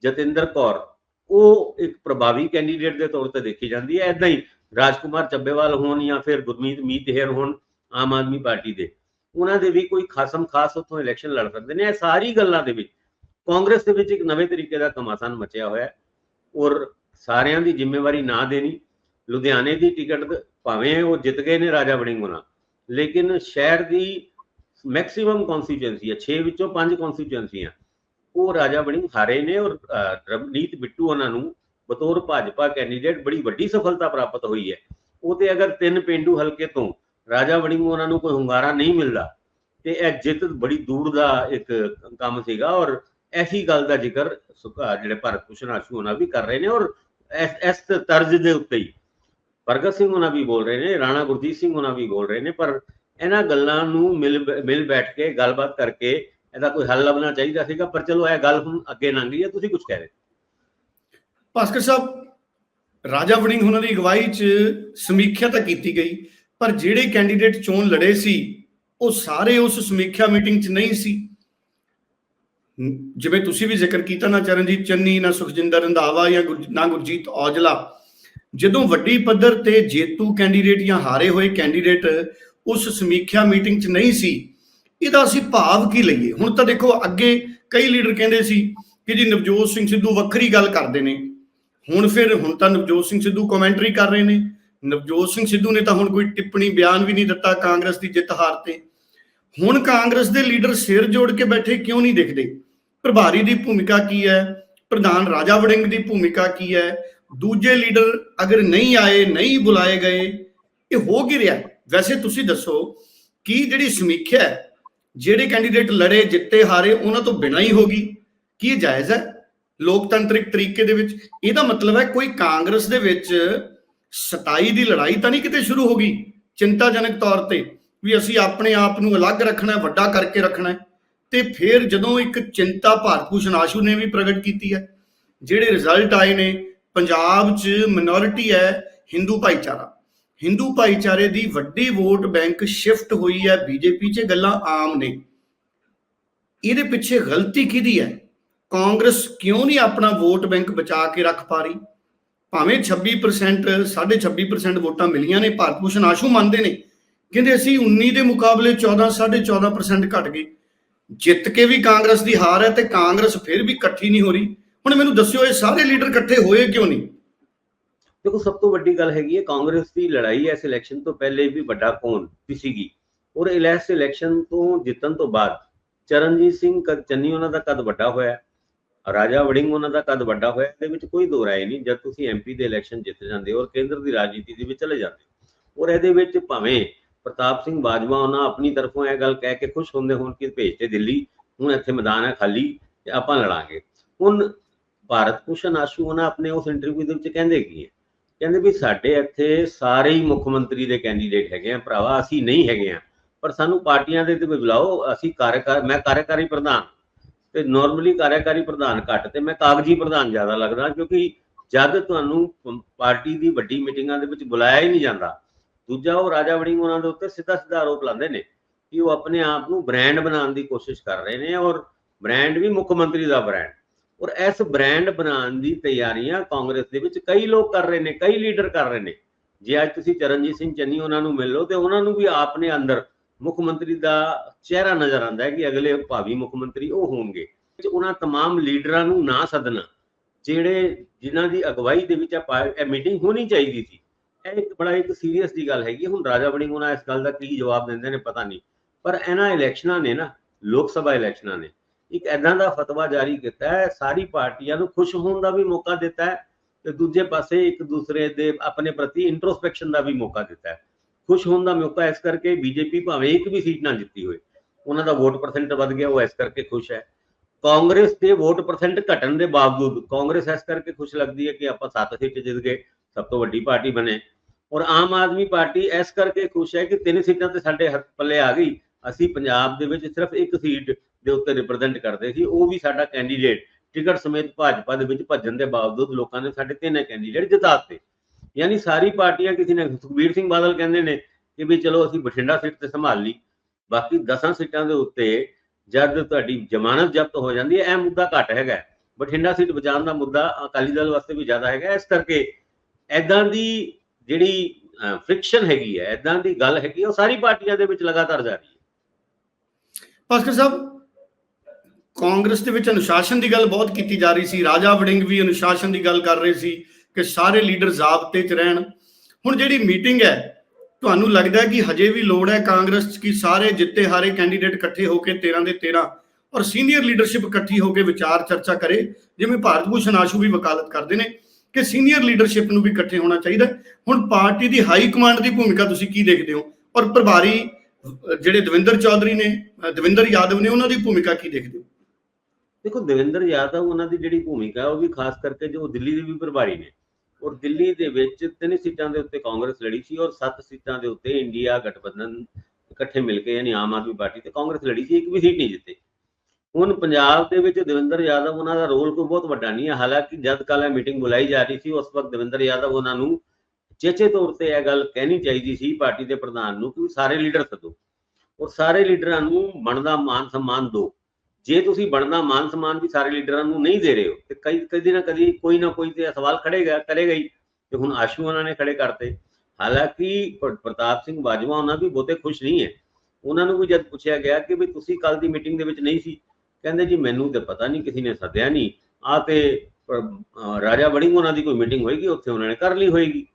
ਜਤਿੰਦਰ ਕੌਰ, ਉਹ ਇੱਕ ਪ੍ਰਭਾਵੀ ਕੈਂਡੀਡੇਟ ਦੇ ਤੌਰ ਤੇ ਦੇਖੀ ਜਾਂਦੀ ਹੈ। ਐਦਾਂ ਹੀ ਰਾਜਕੁਮਾਰ ਚੱਬੇਵਾਲ ਹੋਣ ਜਾਂ ਫਿਰ ਗੁਰਮੀਤ ਮੀਤ ਹੋਣ ਆਮ ਆਦਮੀ ਪਾਰਟੀ ਦੇ, ਉਹਨਾਂ ਦੇ ਵੀ ਕੋਈ ਖਾਸਮ ਖਾਸ ਉੱਥੋਂ ਇਲੈਕਸ਼ਨ ਲੜ ਸਕਦੇ ਨੇ। ਇਹ ਸਾਰੀ ਗੱਲਾਂ ਦੇ ਵਿੱਚ ਕਾਂਗਰਸ ਦੇ ਵਿੱਚ ਇੱਕ ਨਵੇਂ ਤਰੀਕੇ ਦਾ ਕਮਾਸਨ ਮਚਿਆ ਹੋਇਆ ਹੈ ਔਰ ਸਾਰਿਆਂ ਦੀ ਜ਼ਿੰਮੇਵਾਰੀ ਨਾ ਦੇਣੀ, ਲੁਧਿਆਣੇ ਦੀ ਟਿਕਟ ਭਾਵੇਂ ਉਹ ਜਿੱਤ ਗਏ ਨੇ ਰਾਜਾ ਵੜਿੰਗ ਹੋਣਾ, ਲੇਕਿਨ ਸ਼ਹਿਰ ਦੀ ਮੈਕਸਿਮਮ ਕਨਸਟੀਟੂਐਂਸੀ ਹੈ 6 ਵਿੱਚੋਂ 5 ਕਨਸਟੀਟੂਐਂਸੀਆਂ ਉਹ ਰਾਜਾ ਵੜਿੰਗ ਹਾਰੇ ਨੇ ਔਰ ਰਵਨੀਤ ਬਿੱਟੂ ਉਹਨਾਂ ਨੂੰ ਬਤੌਰ ਭਾਜਪਾ ਕੈਂਡੀਡੇਟ ਬੜੀ ਵੱਡੀ ਸਫਲਤਾ ਪ੍ਰਾਪਤ ਹੋਈ ਹੈ। ਉਹ ਤੇ ਅਗਰ ਤਿੰਨ ਪਿੰਡੂ ਹਲਕੇ ਤੋਂ ਰਾਜਾ ਵੜਿੰਗ ਉਹਨਾਂ ਨੂੰ ਕੋਈ ਹੁੰਗਾਰਾ ਨਹੀਂ ਮਿਲਦਾ, ਤੇ ਇਹ ਜਿੱਤ ਬੜੀ ਦੂਰ ਦਾ ਇੱਕ ਕੰਮ ਸੀਗਾ ਔਰ ਐਸੀ ਗੱਲ ਦਾ ਜ਼ਿਕਰ ਸੁਕਾ ਜਿਹੜੇ ਭਾਰਤ ਭੂਸ਼ਣ ਆਸ਼ੂ ਉਹਨਾਂ ਵੀ ਕਰ ਰਹੇ ਨੇ ਔਰ ਇਸ ਇਸ ਤਰਜ਼ ਦੇ ਉੱਤੇ ਹੀ। ਪ੍ਰਗਟ ਸਿੰਘ ਉਹਨਾਂ ਵੀ ਬੋਲ ਰਹੇ ਨੇ, ਰਾਣਾ ਗੁਰਜੀਤ ਸਿੰਘ ਉਹਨਾਂ ਵੀ ਬੋਲ ਰਹੇ ਨੇ, ਪਰ ਇਹਨਾਂ ਗੱਲਾਂ ਨੂੰ ਮਿਲ ਮਿਲ ਬੈਠ ਕੇ ਗੱਲਬਾਤ ਕਰਕੇ ਇਹਦਾ ਕੋਈ ਹੱਲ ਲੱਭਣਾ ਚਾਹੀਦਾ ਸੀਗਾ, ਪਰ ਚਲੋ ਇਹ ਗੱਲ ਹੁਣ ਅੱਗੇ ਲੰਘ ਗਈ ਹੈ, ਤੁਸੀਂ ਕੁਝ ਕਹਿ ਰਹੇ ਭਾਸਕਰ ਸਾਹਿਬ, ਰਾਜਾ ਵੜਿੰਗ ਉਹਨਾਂ ਦੀ ਅਗਵਾਈ 'ਚ ਸਮੀਖਿਆ ਤਾਂ ਕੀਤੀ ਗਈ, ਪਰ ਜਿਹੜੇ ਕੈਂਡੀਡੇਟ ਚੋਣ ਲੜੇ ਸੀ, ਉਹ ਸਾਰੇ ਉਸ ਸਮੀਖਿਆ ਮੀਟਿੰਗ 'ਚ ਨਹੀਂ ਸੀ। ਜਿਵੇਂ ਤੁਸੀਂ ਵੀ ਜ਼ਿਕਰ ਕੀਤਾ ਨਾ ਚਰਨਜੀਤ ਚੰਨੀ, ਨਾ ਸੁਖਜਿੰਦਰ ਰੰਧਾਵਾ, ਜਾਂ ਗੁਰ- ਨਾ ਗੁਰਜੀਤ ਔਜਲਾ, ਜਦੋਂ ਵੱਡੀ ਪੱਧਰ ਤੇ ਜੇਤੂ ਕੈਂਡੀਡੇਟ ਜਾਂ ਹਾਰੇ ਹੋਏ ਕੈਂਡੀਡੇਟ ਉਸ ਸਮੀਖਿਆ ਮੀਟਿੰਗ 'ਚ ਨਹੀਂ ਸੀ। ਇਹਦਾ ਅਸੀਂ ਭਾਵ ਕੀ ਲਈਏ? ਹੁਣ ਤਾਂ ਦੇਖੋ, ਅੱਗੇ ਕਈ ਲੀਡਰ ਕਹਿੰਦੇ ਸੀ ਕਿ ਜੀ ਨਵਜੋਤ ਸਿੰਘ ਸਿੱਧੂ ਵੱਖਰੀ ਗੱਲ ਕਰਦੇ ਨੇ। ਹੁਣ ਫਿਰ, ਹੁਣ ਤਾਂ ਨਵਜੋਤ ਸਿੰਘ ਸਿੱਧੂ ਕਮੈਂਟਰੀ ਕਰ ਰਹੇ ਨੇ। ਨਵਜੋਤ ਸਿੰਘ ਸਿੱਧੂ ਨੇ ਤਾਂ ਹੁਣ ਕੋਈ ਟਿੱਪਣੀ ਬਿਆਨ ਵੀ ਨਹੀਂ ਦਿੱਤਾ ਕਾਂਗਰਸ ਦੀ ਜਿੱਤ ਹਾਰ ਤੇ। ਹੁਣ ਕਾਂਗਰਸ ਦੇ ਲੀਡਰ ਸਿਰ ਜੋੜ ਕੇ ਬੈਠੇ ਕਿਉਂ ਨਹੀਂ ਦਿਖਦੇ? ਪ੍ਰਭਾਰੀ ਦੀ ਭੂਮਿਕਾ ਕੀ ਹੈ? ਪ੍ਰਧਾਨ ਰਾਜਾ ਵੜਿੰਗ ਦੀ ਭੂਮਿਕਾ ਕੀ ਹੈ? ਦੂਜੇ ਲੀਡਰ ਅਗਰ ਨਹੀਂ ਆਏ, ਨਹੀਂ ਬੁਲਾਏ ਗਏ, ਇਹ ਹੋ ਕੀ ਰਿਹਾ? ਵੈਸੇ ਤੁਸੀਂ ਦੱਸੋ ਕਿ ਜਿਹੜੀ ਸਮੀਖਿਆ ਜਿਹੜੇ ਕੈਂਡੀਡੇਟ ਲੜੇ, ਜਿੱਤੇ, ਹਾਰੇ, ਉਹਨਾਂ ਤੋਂ ਬਿਨਾਂ ਹੀ ਹੋਗੀ? ਕੀ ਇਹ ਜਾਇਜ਼ ਹੈ ਲੋਕਤੰਤਰਿਕ ਤਰੀਕੇ ਦੇ ਵਿੱਚ? ਇਹਦਾ ਮਤਲਬ ਹੈ ਕੋਈ ਕਾਂਗਰਸ ਦੇ ਵਿੱਚ 27 ਦੀ ਲੜਾਈ ਤਾਂ ਨਹੀਂ ਕਿਤੇ ਸ਼ੁਰੂ ਹੋ ਗਈ ਚਿੰਤਾਜਨਕ ਤੌਰ ਤੇ ਵੀ ਅਸੀਂ ਆਪਣੇ ਆਪ ਨੂੰ ਅਲੱਗ ਰੱਖਣਾ ਵੱਡਾ ਕਰਕੇ ਰੱਖਣਾ ਹੈ। ਤੇ ਫਿਰ ਜਦੋਂ ਇੱਕ ਚਿੰਤਾ ਭਾਰਤ ਭੂਸ਼ਣ ਆਸ਼ੂ ਨੇ ਵੀ ਪ੍ਰਗਟ ਕੀਤੀ ਹੈ, ਜਿਹੜੇ ਰਿਜ਼ਲਟ ਆਏ ਨੇ, ਪੰਜਾਬ 'ਚ ਮਿਨੋਰਿਟੀ ਹੈ ਹਿੰਦੂ ਭਾਈਚਾਰਾ। ਹਿੰਦੂ ਭਾਈਚਾਰੇ ਦੀ ਵੱਡੀ ਵੋਟ ਬੈਂਕ ਸ਼ਿਫਟ ਹੋਈ ਹੈ, ਬੀਜੇਪੀ 'ਚ ਗੱਲਾਂ ਆਮ ਨੇ। ਇਹਦੇ ਪਿੱਛੇ ਗਲਤੀ ਕਿਹਦੀ ਹੈ? ਕਾਂਗਰਸ ਕਿਉਂ ਨਹੀਂ ਆਪਣਾ ਵੋਟ ਬੈਂਕ ਬਚਾ ਕੇ ਰੱਖ ਪਾ ਰਹੀ? ਭਾਵੇਂ 26% 26% ਵੋਟਾਂ ਮਿਲੀਆਂ ਨੇ, ਭਾਰਤ ਭੂਸ਼ਣ ਆਸ਼ੂ ਮੰਨਦੇ ਨੇ। ਕਹਿੰਦੇ ਅਸੀਂ 19 ਦੇ ਮੁਕਾਬਲੇ 14 14.5% ਘਟ ਗਏ। ਜਿੱਤ ਕੇ ਵੀ ਕਾਂਗਰਸ ਦੀ ਹਾਰ ਹੈ ਤੇ ਕਾਂਗਰਸ ਫਿਰ ਵੀ ਇਕੱਠੀ ਨਹੀਂ ਹੋ ਰਹੀ। ਹੁਣ ਮੈਨੂੰ ਦੱਸਿਓ, ਇਹ ਸਾਰੇ ਲੀਡਰ ਇਕੱਠੇ ਹੋਏ ਕਿਉਂ ਨਹੀਂ? ਦੇਖੋ, ਸਭ ਤੋਂ ਵੱਡੀ ਗੱਲ ਹੈਗੀ ਹੈ, ਕਾਂਗਰਸ ਦੀ ਲੜਾਈ ਇਸ ਇਲੈਕਸ਼ਨ ਤੋਂ ਪਹਿਲੇ ਵੀ ਵੱਡਾ ਕੌਣ ਸੀਗੀ। ਔਰ ਇਸ ਇਲੈਕਸ਼ਨ ਤੋਂ ਜਿੱਤਣ ਤੋਂ ਬਾਅਦ ਚਰਨਜੀਤ ਸਿੰਘ ਕਦ, ਚੰਨੀ ਉਹਨਾਂ ਦਾ ਕਦ ਵੱਡਾ ਹੋਇਆ, ਰਾਜਾ ਵੜਿੰਗ ਉਹਨਾਂ ਦਾ ਕਦ ਵੱਡਾ ਹੋਇਆ, ਇਹਦੇ ਵਿੱਚ ਕੋਈ ਦੋ ਰਾਏ ਨਹੀਂ, ਜਦ ਤੁਸੀਂ ਐਮਪੀ ਦੇ ਇਲੈਕਸ਼ਨ ਜਿੱਤ ਜਾਂਦੇ ਹੋ ਔਰ ਕੇਂਦਰ ਦੀ ਰਾਜਨੀਤੀ ਦੇ ਵਿੱਚ ਚਲੇ ਜਾਂਦੇ ਹੋ। ਔਰ ਇਹਦੇ ਵਿੱਚ ਭਾਵੇਂ ਪ੍ਰਤਾਪ ਸਿੰਘ ਬਾਜਵਾ ਉਹਨਾਂ ਆਪਣੀ ਤਰਫੋਂ ਇਹ ਗੱਲ ਕਹਿ ਕੇ ਖੁਸ਼ ਹੁੰਦੇ ਹੋਣ ਕਿ ਭੇਜਤੇ ਦਿੱਲੀ, ਹੁਣ ਇੱਥੇ ਮੈਦਾਨ ਹੈ ਖਾਲੀ ਤੇ ਆਪਾਂ ਲੜਾਂਗੇ। ਹੁਣ ਭਾਰਤ ਭੂਸ਼ਣ ਆਸ਼ੂ ਉਹਨਾਂ ਆਪਣੇ ਉਸ ਇੰਟਰਵਿਊ ਦੇ ਵਿੱਚ ਕਹਿੰਦੇ ਕੀ ਹੈ? ਕਹਿੰਦੇ ਵੀ ਸਾਡੇ ਇੱਥੇ ਸਾਰੇ ਹੀ ਮੁੱਖ ਮੰਤਰੀ ਦੇ ਕੈਂਡੀਡੇਟ ਹੈਗੇ ਆ, ਭਰਾਵਾ, ਅਸੀਂ ਨਹੀਂ ਹੈਗੇ ਆ। ਪਰ ਸਾਨੂੰ ਪਾਰਟੀਆਂ ਦੇ ਤੇ ਬੁਲਾਓ, ਅਸੀਂ ਕਾਰਜਕਾਰ ਮੈਂ ਕਾਰਜਕਾਰੀ ਪ੍ਰਧਾਨ ਤੇ ਨਾਰਮਲੀ ਕਾਰਜਕਾਰੀ ਪ੍ਰਧਾਨ ਘੱਟ ਤੇ ਮੈਂ ਕਾਗਜ਼ੀ ਪ੍ਰਧਾਨ ਜ਼ਿਆਦਾ ਲੱਗਦਾ ਕਿਉਂਕਿ ਜਦ ਤੁਹਾਨੂੰ ਪਾਰਟੀ ਦੀ ਵੱਡੀ ਮੀਟਿੰਗਾਂ ਦੇ ਵਿੱਚ ਬੁਲਾਇਆ ਹੀ ਨਹੀਂ ਜਾਂਦਾ। ਦੂਜਾ ਉਹ ਰਾਜਾ ਵੜਿੰਗ ਉਹਨਾਂ ਦੇ ਉੱਤੇ ਸਿੱਧਾ ਸਿੱਧਾ ਆਰੋਪ ਲਾਉਂਦੇ ਨੇ ਕਿ ਉਹ ਆਪਣੇ ਆਪ ਨੂੰ ਬ੍ਰਾਂਡ ਬਣਾਉਣ ਦੀ ਕੋਸ਼ਿਸ਼ ਕਰ ਰਹੇ ਨੇ ਔਰ ਬ੍ਰਾਂਡ ਵੀ ਮੁੱਖ ਮੰਤਰੀ ਦਾ ਬ੍ਰਾਂਡ ਔਰ ਇਸ ਬ੍ਰਾਂਡ ਬਣਾਉਣ ਦੀ ਤਿਆਰੀਆਂ ਕਾਂਗਰਸ ਦੇ ਵਿੱਚ ਕਈ ਲੋਕ ਕਰ ਰਹੇ ਨੇ ਕਈ ਲੀਡਰ ਕਰ ਰਹੇ ਨੇ ਜੇ ਅੱਜ ਤੁਸੀਂ ਚਰਨਜੀਤ ਸਿੰਘ ਚੰਨੀ ਉਹਨਾਂ ਨੂੰ ਮਿਲ ਲਓ ਤੇ ਉਹਨਾਂ ਨੂੰ ਵੀ ਆਪਣੇ ਅੰਦਰ ਮੁੱਖ ਮੰਤਰੀ ਦਾ ਚਿਹਰਾ ਨਜ਼ਰ ਆਉਂਦਾ ਹੈ ਕਿ ਅਗਲੇ ਭਾਵੀ ਮੁੱਖ ਮੰਤਰੀ ਉਹ ਹੋਣਗੇ ਤੇ ਉਹਨਾਂ तमाम ਲੀਡਰਾਂ ਨੂੰ ਨਾ ਸੱਦਣਾ ਜਿਹੜੇ ਜਿਨ੍ਹਾਂ ਦੀ ਅਗਵਾਈ ਦੇ ਵਿੱਚ ਇਹ ਮੀਟਿੰਗ ਹੋਣੀ ਚਾਹੀਦੀ ਸੀ ਇਹ ਇੱਕ ਬੜਾ ਇੱਕ ਸੀਰੀਅਸ ਦੀ ਗੱਲ ਹੈਗੀ ਹੁਣ ਰਾਜਾ ਵੜਿੰਗ ਉਹਨਾਂ ਇਸ ਗੱਲ ਦਾ ਕੀ ਜਵਾਬ ਦਿੰਦੇ ਨੇ ਪਤਾ ਨਹੀਂ ਪਰ ਇਹਨਾਂ ਇਲੈਕਸ਼ਨਾਂ ਨੇ ਨਾ ਲੋਕ ਸਭਾ ਇਲੈਕਸ਼ਨਾਂ ਨੇ ਇੱਕ ਐਦਾਂ ਦਾ ਫਤਵਾ ਜਾਰੀ ਕੀਤਾ ਹੈ, ਸਾਰੀ ਪਾਰਟੀਆਂ ਨੂੰ ਖੁਸ਼ ਹੋਣ ਦਾ ਵੀ ਮੌਕਾ ਦਿੱਤਾ ਹੈ ਤੇ ਦੂਜੇ ਪਾਸੇ ਇੱਕ ਦੂਸਰੇ ਦੇ ਆਪਣੇ ਪ੍ਰਤੀ ਇੰਟਰੋਸਪੈਕਸ਼ਨ ਦਾ ਵੀ ਮੌਕਾ ਦਿੱਤਾ ਹੈ। ਖੁਸ਼ ਹੋਣ ਦਾ ਮੌਕਾ ਇਸ ਕਰਕੇ ਬੀਜੇਪੀ ਭਾਵੇਂ ਇੱਕ ਵੀ ਸੀਟ ਨਾ ਜਿੱਤੀ ਹੋਏ ਉਹਨਾਂ ਦਾ ਵੋਟ ਪਰਸੈਂਟ ਵੱਧ ਗਿਆ, ਉਹ ਇਸ ਕਰਕੇ ਖੁਸ਼ ਹੈ। ਕਾਂਗਰਸ ਦੇ ਵੋਟ ਪਰਸੈਂਟ ਘਟਣ ਦੇ ਬਾਵਜੂਦ ਕਾਂਗਰਸ ਇਸ ਕਰਕੇ ਖੁਸ਼ ਲੱਗਦੀ ਹੈ ਕਿ ਆਪਾਂ 7 ਸੀਟ ਜਿੱਤ ਗਏ, ਸਭ ਤੋਂ ਵੱਡੀ ਪਾਰਟੀ ਬਣੇ। ਔਰ ਆਮ ਆਦਮੀ ਪਾਰਟੀ ਇਸ ਕਰਕੇ ਖੁਸ਼ ਹੈ ਕਿ ਤਿੰਨ ਸੀਟਾਂ ਤੇ ਸਾਡੇ ਹੱਥ ਪੱਲੇ ਆ ਗਈ। ਅਸੀਂ ਪੰਜਾਬ ਦੇ ਵਿੱਚ ਸਿਰਫ ਇੱਕ ਸੀਟ ਦੇ ਉੱਤੇ ਰਿਪਰੈਜ਼ੈਂਟ ਕਰਦੇ ਸੀ ਉਹ ਵੀ ਸਾਡਾ ਕੈਂਡੀਡੇਟ ਟਿਕਟ ਸਮੇਤ ਭਾਜਪਾ ਦੇ ਵਿੱਚ ਭੱਜਣ ਦੇ ਬਾਵਜੂਦ ਲੋਕਾਂ ਨੇ ਸਾਡੇ ਤਿੰਨ ਕੈਂਡੀਡੇਟ ਜਿਤਾਤੇ ਯਾਨੀ ਸਾਰੀ ਪਾਰਟੀਆਂ ਕਿਸੇ ਨੇ ਸੁਖਬੀਰ ਸਿੰਘ ਬਾਦਲ ਕਹਿੰਦੇ ਨੇ ਕਿ ਵੀ ਚਲੋ ਅਸੀਂ ਬਠਿੰਡਾ ਸੀਟ ਤੇ ਸੰਭਾਲ ਲਈ ਬਾਕੀ 10 ਸੀਟਾਂ ਦੇ ਉੱਤੇ ਜਦ ਤੁਹਾਡੀ ਜ਼ਮਾਨਤ ਜ਼ਬਤ ਹੋ ਜਾਂਦੀ ਹੈ ਇਹ ਮੁੱਦਾ ਘੱਟ ਹੈਗਾ। ਬਠਿੰਡਾ ਸੀਟ ਬਚਾਉਣ ਦਾ ਮੁੱਦਾ ਅਕਾਲੀ ਦਲ ਵਾਸਤੇ ਵੀ ਜ਼ਿਆਦਾ ਹੈਗਾ। ਇਸ ਕਰਕੇ ਐਦਾਂ ਦੀ ਜਿਹੜੀ ਫ੍ਰਿਕਸ਼ਨ ਹੈਗੀ ਹੈ ਐਦਾਂ ਦੀ ਗੱਲ ਹੈਗੀ ਹੈ, ਉਹ ਸਾਰੀ ਪਾਰਟੀਆਂ ਦੇ ਵਿੱਚ ਲਗਾਤਾਰ ਜਾਰੀ ਹੈ। ਭਾਸਕਰ ਸਾਹਿਬ ਕਾਂਗਰਸ ਦੇ ਵਿੱਚ ਅਨੁਸ਼ਾਸਨ ਦੀ ਗੱਲ ਬਹੁਤ ਕੀਤੀ ਜਾ ਰਹੀ ਸੀ। ਰਾਜਾ ਵੜਿੰਗ ਵੀ ਅਨੁਸ਼ਾਸਨ ਦੀ ਗੱਲ ਕਰ ਰਹੇ ਸੀ ਕਿ ਸਾਰੇ ਲੀਡਰ ਜ਼ਾਬਤੇ 'ਚ ਰਹਿਣ। ਹੁਣ ਜਿਹੜੀ ਮੀਟਿੰਗ ਹੈ, ਤੁਹਾਨੂੰ ਲੱਗਦਾ ਕਿ ਹਜੇ ਵੀ ਲੋੜ ਹੈ ਕਾਂਗਰਸ 'ਚ ਕਿ ਸਾਰੇ ਜਿੱਤੇ ਹਾਰੇ ਕੈਂਡੀਡੇਟ ਇਕੱਠੇ ਹੋ ਕੇ 13 ਦੇ 13 ਔਰ ਸੀਨੀਅਰ ਲੀਡਰਸ਼ਿਪ ਇਕੱਠੀ ਹੋ ਕੇ ਵਿਚਾਰ ਚਰਚਾ ਕਰੇ, ਜਿਵੇਂ ਭਾਰਤ ਭੂਸ਼ਣ ਆਸ਼ੂ ਵੀ ਵਕਾਲਤ ਕਰਦੇ ਨੇ ਕਿ ਸੀਨੀਅਰ ਲੀਡਰਸ਼ਿਪ ਨੂੰ ਵੀ ਇਕੱਠੇ ਹੋਣਾ ਚਾਹੀਦਾ ਹੁਣ ਪਾਰਟੀ ਦੀ ਹਾਈ ਕਮਾਂਡ ਦੀ ਭੂਮਿਕਾ ਤੁਸੀਂ ਕੀ ਦੇਖਦੇ ਹੋ ਔਰ ਪ੍ਰਭਾਰੀ ਜਿਹੜੇ ਦਵਿੰਦਰ ਚੌਧਰੀ ਨੇ ਦਵਿੰਦਰ ਯਾਦਵ ਨੇ ਉਹਨਾਂ ਦੀ ਭੂਮਿਕਾ ਕੀ ਦੇਖਦੇ ਹੋ? ਦੇਖੋ ਦੇਵੇਂਦਰ ਯਾਦਵ ਉਹਨਾਂ ਦੀ ਜਿਹੜੀ ਭੂਮਿਕਾ ਉਹ ਵੀ ਖਾਸ ਕਰਕੇ ਜੋ ਦਿੱਲੀ ਦੇ ਵੀ ਪ੍ਰਭਾਰੀ ਨੇ ਔਰ ਦਿੱਲੀ ਦੇ ਵਿੱਚ ਤਿੰਨ ਸੀਟਾਂ ਦੇ ਉੱਤੇ ਕਾਂਗਰਸ ਲੜੀ ਸੀ ਔਰ ਸੱਤ ਸੀਟਾਂ ਦੇ ਉੱਤੇ ਇੰਡੀਆ ਗਠਬੰਧਨ ਇਕੱਠੇ ਮਿਲ ਕੇ ਯਾਨੀ ਆਮ ਆਦਮੀ ਪਾਰਟੀ ਤੇ ਕਾਂਗਰਸ ਲੜੀ ਸੀ, ਇੱਕ ਵੀ ਸੀਟ ਨਹੀਂ ਜਿੱਤੇ। ਹੁਣ ਪੰਜਾਬ ਦੇ ਵਿੱਚ ਦਵਿੰਦਰ ਯਾਦਵ ਉਹਨਾਂ ਦਾ ਰੋਲ ਕੋਈ ਬਹੁਤ ਵੱਡਾ ਨਹੀਂ ਹੈ, ਹਾਲਾਂਕਿ ਜਦ ਕੱਲ੍ਹ ਇਹ ਮੀਟਿੰਗ ਬੁਲਾਈ ਜਾ ਰਹੀ ਸੀ, ਉਸ ਵਕਤ ਦਵਿੰਦਰ ਯਾਦਵ ਉਹਨਾਂ ਨੂੰ ਚੇਚੇ ਤੌਰ ਤੇ ਇਹ ਗੱਲ ਕਹਿਣੀ ਚਾਹੀਦੀ ਸੀ ਪਾਰਟੀ ਦੇ ਪ੍ਰਧਾਨ ਨੂੰ ਕਿ ਸਾਰੇ ਲੀਡਰ ਸਦੋ ਔਰ ਸਾਰੇ ਲੀਡਰਾਂ ਨੂੰ ਬਣਦਾ ਮਾਨ ਸਨਮਾਨ ਦਿਓ ਜੇ ਤੁਸੀਂ ਬਣਦਾ ਮਾਨ ਸਨਮਾਨ ਵੀ ਸਾਰੇ ਲੀਡਰਾਂ ਨੂੰ ਨਹੀਂ ਦੇ ਰਹੇ ਹੋ, ਤੇ ਕਈ, ਕਦੀ ਨਾ ਕਦੀ ਕੋਈ ਨਾ ਕੋਈ ਤੇ ਸਵਾਲ ਖੜੇਗਾ ਕਰੇਗਾ ਹੀ, ਤੇ ਹੁਣ ਆਸ਼ੂ ਉਹਨਾਂ ਨੇ ਖੜੇ ਕਰਤੇ। ਹਾਲਾਂਕਿ ਪ੍ਰਤਾਪ ਸਿੰਘ ਬਾਜਵਾ ਉਹਨਾਂ ਵੀ ਬਹੁਤੇ ਖੁਸ਼ ਨਹੀਂ ਹੈ। ਉਹਨਾਂ ਨੂੰ ਵੀ ਜਦ ਪੁੱਛਿਆ ਗਿਆ ਕਿ ਵੀ ਤੁਸੀਂ ਕੱਲ ਦੀ ਮੀਟਿੰਗ ਦੇ ਵਿੱਚ ਨਹੀਂ ਸੀ, ਕਹਿੰਦੇ ਜੀ ਮੈਨੂੰ ਤੇ ਪਤਾ ਨਹੀਂ, ਕਿਸੇ ਨੇ ਸੱਦਿਆ ਨਹੀਂ। ਆ ਤੇ ਰਾਜਾ ਵੜਿੰਗ ਉਹਨਾਂ ਦੀ ਕੋਈ ਮੀਟਿੰਗ ਹੋਏਗੀ, ਉੱਥੇ ਉਹਨਾਂ ਨੇ ਕਰ ਲਈ ਹੋਏਗੀ।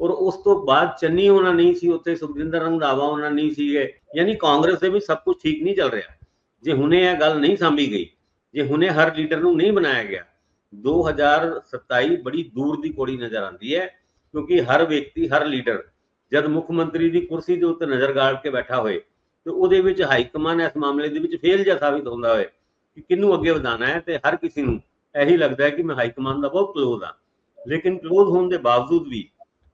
ਔਰ ਉਸ ਤੋਂ ਬਾਅਦ ਚੰਨੀ ਉਹਨਾਂ ਨਹੀਂ ਸੀ, ਉੱਥੇ ਸੁਖਜਿੰਦਰ ਰੰਧਾਵਾ ਉਹਨਾਂ ਨਹੀਂ ਸੀਗੇ। ਯਾਨੀ ਕਾਂਗਰਸ ਦੇ ਵੀ ਸਭ ਕੁਝ ਠੀਕ ਨਹੀਂ ਚੱਲ ਰਿਹਾ। ਜੇ ਹੁਣੇ ਇਹ ਗੱਲ ਨਹੀਂ ਸਾਂਭੀ ਗਈ, ਜੇ ਹੁਣੇ ਹਰ ਲੀਡਰ ਨੂੰ ਨਹੀਂ ਬਣਾਇਆ ਗਿਆ 2027 ਬੜੀ ਦੂਰ ਦੀ ਕੋੜੀ ਨਜ਼ਰ ਆਉਂਦੀ ਹੈ, ਕਿਉਂਕਿ ਹਰ ਵਿਅਕਤੀ, ਹਰ ਲੀਡਰ ਜਦ ਮੁੱਖ ਮੰਤਰੀ ਦੀ ਕੁਰਸੀ ਦੇ ਉੱਤੇ ਨਜ਼ਰ ਗਾੜ ਕੇ ਬੈਠਾ ਹੋਏ, ਤੇ ਉਹਦੇ ਵਿੱਚ ਹਾਈ ਕਮਾਨ ਇਸ ਮਾਮਲੇ ਦੇ ਵਿੱਚ ਫੇਲ ਜਿਹਾ ਸਾਬਿਤ ਹੁੰਦਾ ਹੋਏ ਕਿ ਕਿਹਨੂੰ ਅੱਗੇ ਵਧਾਣਾ ਹੈ ਤੇ ਹਰ ਕਿਸੇ ਨੂੰ ਇਹੀ ਲੱਗਦਾ ਹੈ ਕਿ ਮੈਂ ਹਾਈ ਕਮਾਨ ਦਾ ਬਹੁਤ ਕਲੋਜ਼ ਹਾਂ। ਲੇਕਿਨ ਕਲੋਜ਼ ਹੋਣ ਦੇ ਬਾਵਜੂਦ ਵੀ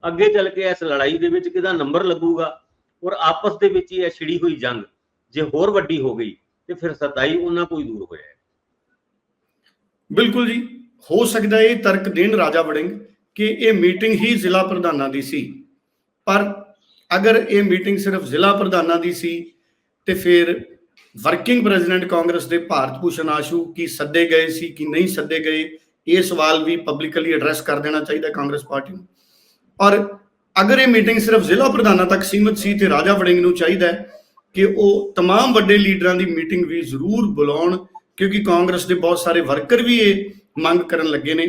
ਅੱਗੇ ਚੱਲ ਕੇ ਇਸ ਲੜਾਈ ਦੇ ਵਿੱਚ ਕਿਹਦਾ ਨੰਬਰ ਲੱਗੂਗਾ ਔਰ ਆਪਸ ਦੇ ਵਿੱਚ ਹੀ ਇਹ ਛਿੜੀ ਹੋਈ ਜੰਗ ਜੇ ਹੋਰ ਵੱਡੀ ਹੋ ਗਈ ਤੇ ਫਿਰ 27 ਉਹਨਾਂ ਕੋਈ ਦੂਰ ਹੋਇਆ ਬਿਲਕੁਲ ਜੀ। ਹੋ ਸਕਦਾ ਇਹ ਤਰਕ ਦੇਣ ਰਾਜਾ ਵੜਿੰਗ ਕਿ ਇਹ ਮੀਟਿੰਗ ਹੀ ਜ਼ਿਲ੍ਹਾ ਪ੍ਰਧਾਨਾਂ ਦੀ ਸੀ। ਪਰ ਅਗਰ ਇਹ ਮੀਟਿੰਗ ਸਿਰਫ ਜ਼ਿਲ੍ਹਾ ਪ੍ਰਧਾਨਾਂ ਦੀ ਸੀ, ਤੇ ਫਿਰ ਵਰਕਿੰਗ ਪ੍ਰੈਜ਼ੀਡੈਂਟ ਕਾਂਗਰਸ ਦੇ ਭਾਰਤ ਭੂਸ਼ਣ ਆਸ਼ੂ ਕੀ ਸੱਦੇ ਗਏ ਸੀ, ਕਿ ਨਹੀਂ ਸੱਦੇ ਗਏ, ਇਹ ਸਵਾਲ ਵੀ ਪਬਲਿਕਲੀ ਐਡਰੈਸ ਕਰ ਦੇਣਾ ਚਾਹੀਦਾ ਕਾਂਗਰਸ ਪਾਰਟੀ ਨੂੰ। ਔਰ ਅਗਰ ਇਹ ਮੀਟਿੰਗ ਸਿਰਫ ਜ਼ਿਲ੍ਹਾ ਪ੍ਰਧਾਨਾਂ ਤੱਕ ਸੀਮਿਤ ਸੀ, ਤੇ ਰਾਜਾ ਵੜਿੰਗ ਨੂੰ ਚਾਹੀਦਾ ਹੈ ਕਿ ਉਹ तमाम ਵੱਡੇ ਲੀਡਰਾਂ ਦੀ ਮੀਟਿੰਗ ਵੀ ਜ਼ਰੂਰ ਬੁਲਾਉਣ ਕਿਉਂਕਿ ਕਾਂਗਰਸ ਦੇ ਬਹੁਤ ਸਾਰੇ ਵਰਕਰ ਵੀ ਇਹ ਮੰਗ ਕਰਨ ਲੱਗੇ ਨੇ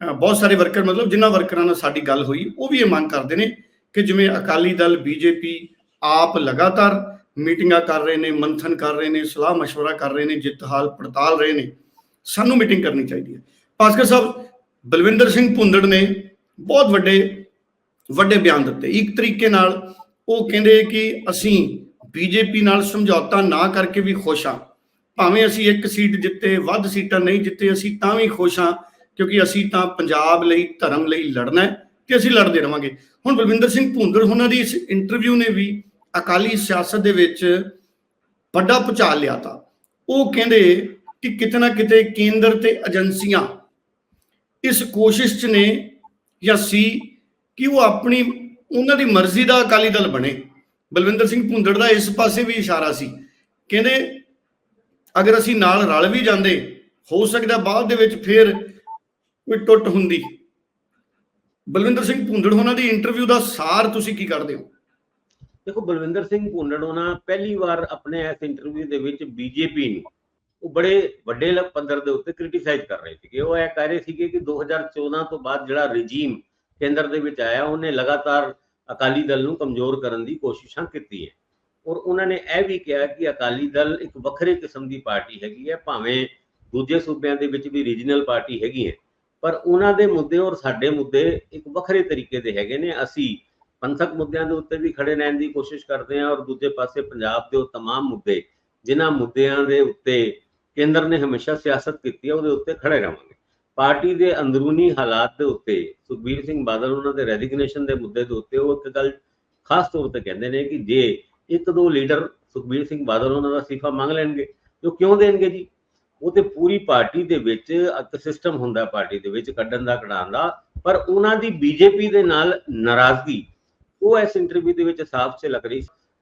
ਅਹ ਬਹੁਤ ਸਾਰੇ ਵਰਕਰ ਮਤਲਬ ਜਿਨ੍ਹਾਂ ਵਰਕਰਾਂ ਨਾਲ ਸਾਡੀ ਗੱਲ ਹੋਈ ਉਹ ਵੀ ਇਹ ਮੰਗ ਕਰਦੇ ਨੇ ਕਿ ਜਿਵੇਂ ਅਕਾਲੀ ਦਲ ਬੀਜੇਪੀ ਆਪ ਲਗਾਤਾਰ ਮੀਟਿੰਗਾਂ ਕਰ ਰਹੇ ਨੇ ਮੰਥਨ ਕਰ ਰਹੇ ਨੇ ਸਲਾਹ مشورہ ਕਰ ਰਹੇ ਨੇ ਜਿੱਤ ਹਾਲ ਪੜਤਾਲ ਰਹੇ ਨੇ ਸਾਨੂੰ ਮੀਟਿੰਗ ਕਰਨੀ ਚਾਹੀਦੀ ਹੈ ਭਾਸਕਰ ਸਾਹਿਬ ਬਲਵਿੰਦਰ ਸਿੰਘ ਭੁੰਦੜ ਨੇ ਬਹੁਤ ਵੱਡੇ ਵੱਡੇ ਬਿਆਨ ਦਿੱਤੇ ਇੱਕ ਤਰੀਕੇ ਨਾਲ ਉਹ ਕਹਿੰਦੇ ਕਿ ਅਸੀਂ ਬੀਜੇਪੀ ਨਾਲ ਸਮਝੌਤਾ ਨਾ ਕਰਕੇ ਵੀ ਖੁਸ਼ ਹਾਂ। ਭਾਵੇਂ ਅਸੀਂ ਇੱਕ ਸੀਟ ਜਿੱਤੇ, ਵੱਧ ਸੀਟਾਂ ਨਹੀਂ ਜਿੱਤੇ, ਅਸੀਂ ਤਾਂ ਵੀ ਖੁਸ਼ ਹਾਂ, ਕਿਉਂਕਿ ਅਸੀਂ ਤਾਂ ਪੰਜਾਬ ਲਈ, ਧਰਮ ਲਈ ਲੜਨਾ ਹੈ ਤੇ ਅਸੀਂ ਲੜਦੇ ਰਵਾਂਗੇ। ਹੁਣ ਬਲਵਿੰਦਰ ਸਿੰਘ ਭੁੰਦੜ ਉਹਨਾਂ ਦੀ ਇਸ ਇੰਟਰਵਿਊ ਨੇ ਵੀ ਅਕਾਲੀ ਸਿਆਸਤ ਦੇ ਵਿੱਚ ਵੱਡਾ ਭੁਚਾਲ ਲਿਆ ਤਾ। ਉਹ ਕਹਿੰਦੇ ਕਿ ਕਿਤੇ ਨਾ ਕਿਤੇ ਕੇਂਦਰ ਤੇ ਏਜੰਸੀਆਂ ਇਸ ਕੋਸ਼ਿਸ਼ 'ਚ ਨੇ ਜਾਂ ਸੀ ਕਿ ਉਹ ਆਪਣੀ, ਉਹਨਾਂ ਦੀ ਮਰਜ਼ੀ ਦਾ ਅਕਾਲੀ ਦਲ ਬਣੇ। ਬਲਵਿੰਦਰ ਸਿੰਘ ਭੁੰਦੜ ਦਾ ਇਸ ਪਾਸੇ ਵੀ ਇਸ਼ਾਰਾ ਸੀ। ਕਹਿੰਦੇ, ਅਗਰ ਅਸੀਂ ਨਾਲ ਰਲ ਵੀ ਜਾਂਦੇ, ਹੋ ਸਕਦਾ ਬਾਅਦ ਦੇ ਵਿੱਚ ਫੇਰ ਕੋਈ ਟੁੱਟ ਹੁੰਦੀ। ਬਲਵਿੰਦਰ ਸਿੰਘ ਭੁੰਦੜ, ਉਹਨਾਂ ਦੀ ਇੰਟਰਵਿਊ ਦਾ ਸਾਰ ਤੁਸੀਂ ਕੀ ਕਰਦੇ ਹੋ? ਦੇਖੋ, ਬਲਵਿੰਦਰ ਸਿੰਘ ਭੁੰਡੜ ਉਹਨਾਂ ਪਹਿਲੀ ਵਾਰ ਆਪਣੇ ਇਸ ਇੰਟਰਵਿਊ ਦੇ ਵਿੱਚ ਬੀਜੇਪੀ ਨੂੰ, ਉਹ ਬੜੇ ਵੱਡੇ ਪੱਧਰ ਦੇ ਉੱਤੇ ਕ੍ਰਿਟਿਸਾਈਜ਼ ਕਰ ਰਹੇ ਸੀਗੇ। ਉਹ ਇਹ ਕਹਿ ਰਹੇ ਸੀਗੇ ਕਿ 2014 ਤੋਂ ਬਾਅਦ ਜਿਹੜਾ ਰਜੀਮ ਕੇਂਦਰ ਦੇ ਵਿੱਚ ਆਇਆ, ਉਹਨੇ ਲਗਾਤਾਰ ਅਕਾਲੀ ਦਲ ਨੂੰ ਕਮਜ਼ੋਰ ਕਰਨ ਦੀ ਕੋਸ਼ਿਸ਼ਾਂ ਕੀਤੀ ਹੈ ਔਰ ਉਹਨਾਂ ਨੇ ਇਹ ਵੀ ਕਿਹਾ ਕਿ ਅਕਾਲੀ ਦਲ ਇੱਕ ਵੱਖਰੇ ਕਿਸਮ ਦੀ ਪਾਰਟੀ ਹੈਗੀ ਹੈ ਭਾਵੇਂ ਦੂਜੇ ਸੂਬਿਆਂ ਦੇ ਵਿੱਚ ਵੀ ਰੀਜਨਲ ਪਾਰਟੀ ਹੈਗੀ ਹੈ ਪਰ ਉਹਨਾਂ ਦੇ ਮੁੱਦੇ ਔਰ ਸਾਡੇ ਮੁੱਦੇ ਇੱਕ ਵੱਖਰੇ ਤਰੀਕੇ ਦੇ ਹੈਗੇ ਨੇ ਅਸੀਂ ਪੰਥਕ ਮੁੱਦਿਆਂ ਦੇ ਉੱਤੇ ਵੀ ਖੜੇ ਰਹਿਣ ਦੀ ਕੋਸ਼ਿਸ਼ ਕਰਦੇ ਹਾਂ ਔਰ ਦੂਜੇ ਪਾਸੇ ਪੰਜਾਬ ਦੇ ਉਹ तमाम ਮੁੱਦੇ ਜਿਨ੍ਹਾਂ ਮੁੱਦਿਆਂ ਦੇ ਉੱਤੇ ਕੇਂਦਰ ਨੇ ਹਮੇਸ਼ਾ ਸਿਆਸਤ ਕੀਤੀ ਹੈ ਉਹਦੇ ਉੱਤੇ ਖੜੇ ਰਹਾਂਗੇ ਪਾਰਟੀ ਦੇ ਅੰਦਰੂਨੀ ਹਾਲਾਤ ਦੇ ਉੱਤੇ ਸੁਖਬੀਰ ਸਿੰਘ ਬਾਦਲ ਉਹਨਾਂ ਦੇ ਰੈਜ਼ਿਗਨੇਸ਼ਨ ਦੇ ਮੁੱਦੇ ਦੇ ਉੱਤੇ ਉਹ ਇੱਕ ਗੱਲ ਖਾਸ ਤੌਰ ਤੇ ਕਹਿੰਦੇ ਨੇ ਕਿ ਜੇ ਇੱਕ ਦੋ ਲੀਡਰ ਸੁਖਬੀਰ ਸਿੰਘ ਬਾਦਲ ਉਹਨਾਂ ਦਾ ਅਸਤੀਫਾ ਮੰਗ ਲੈਣਗੇ ਉਹ ਕਿਉਂ ਦੇਣਗੇ ਜੀ? ਉਹ ਤੇ ਪੂਰੀ ਪਾਰਟੀ ਦੇ ਵਿੱਚ ਇੱਕ ਸਿਸਟਮ ਹੁੰਦਾ ਪਾਰਟੀ ਦੇ ਵਿੱਚ ਕੱਢਣ ਦਾ, ਕਢਾਉਣ ਦਾ, ਪਰ ਉਹਨਾਂ ਦੀ ਬੀਜੇਪੀ ਦੇ ਨਾਲ ਨਾਰਾਜ਼ਗੀ, ਉਹ ਇਸ ਇੰਟਰਵਿਊ ਦੇ ਵਿੱਚ ਸਾਫ਼ ਸੇ ਲੱਗ ਰਹੀ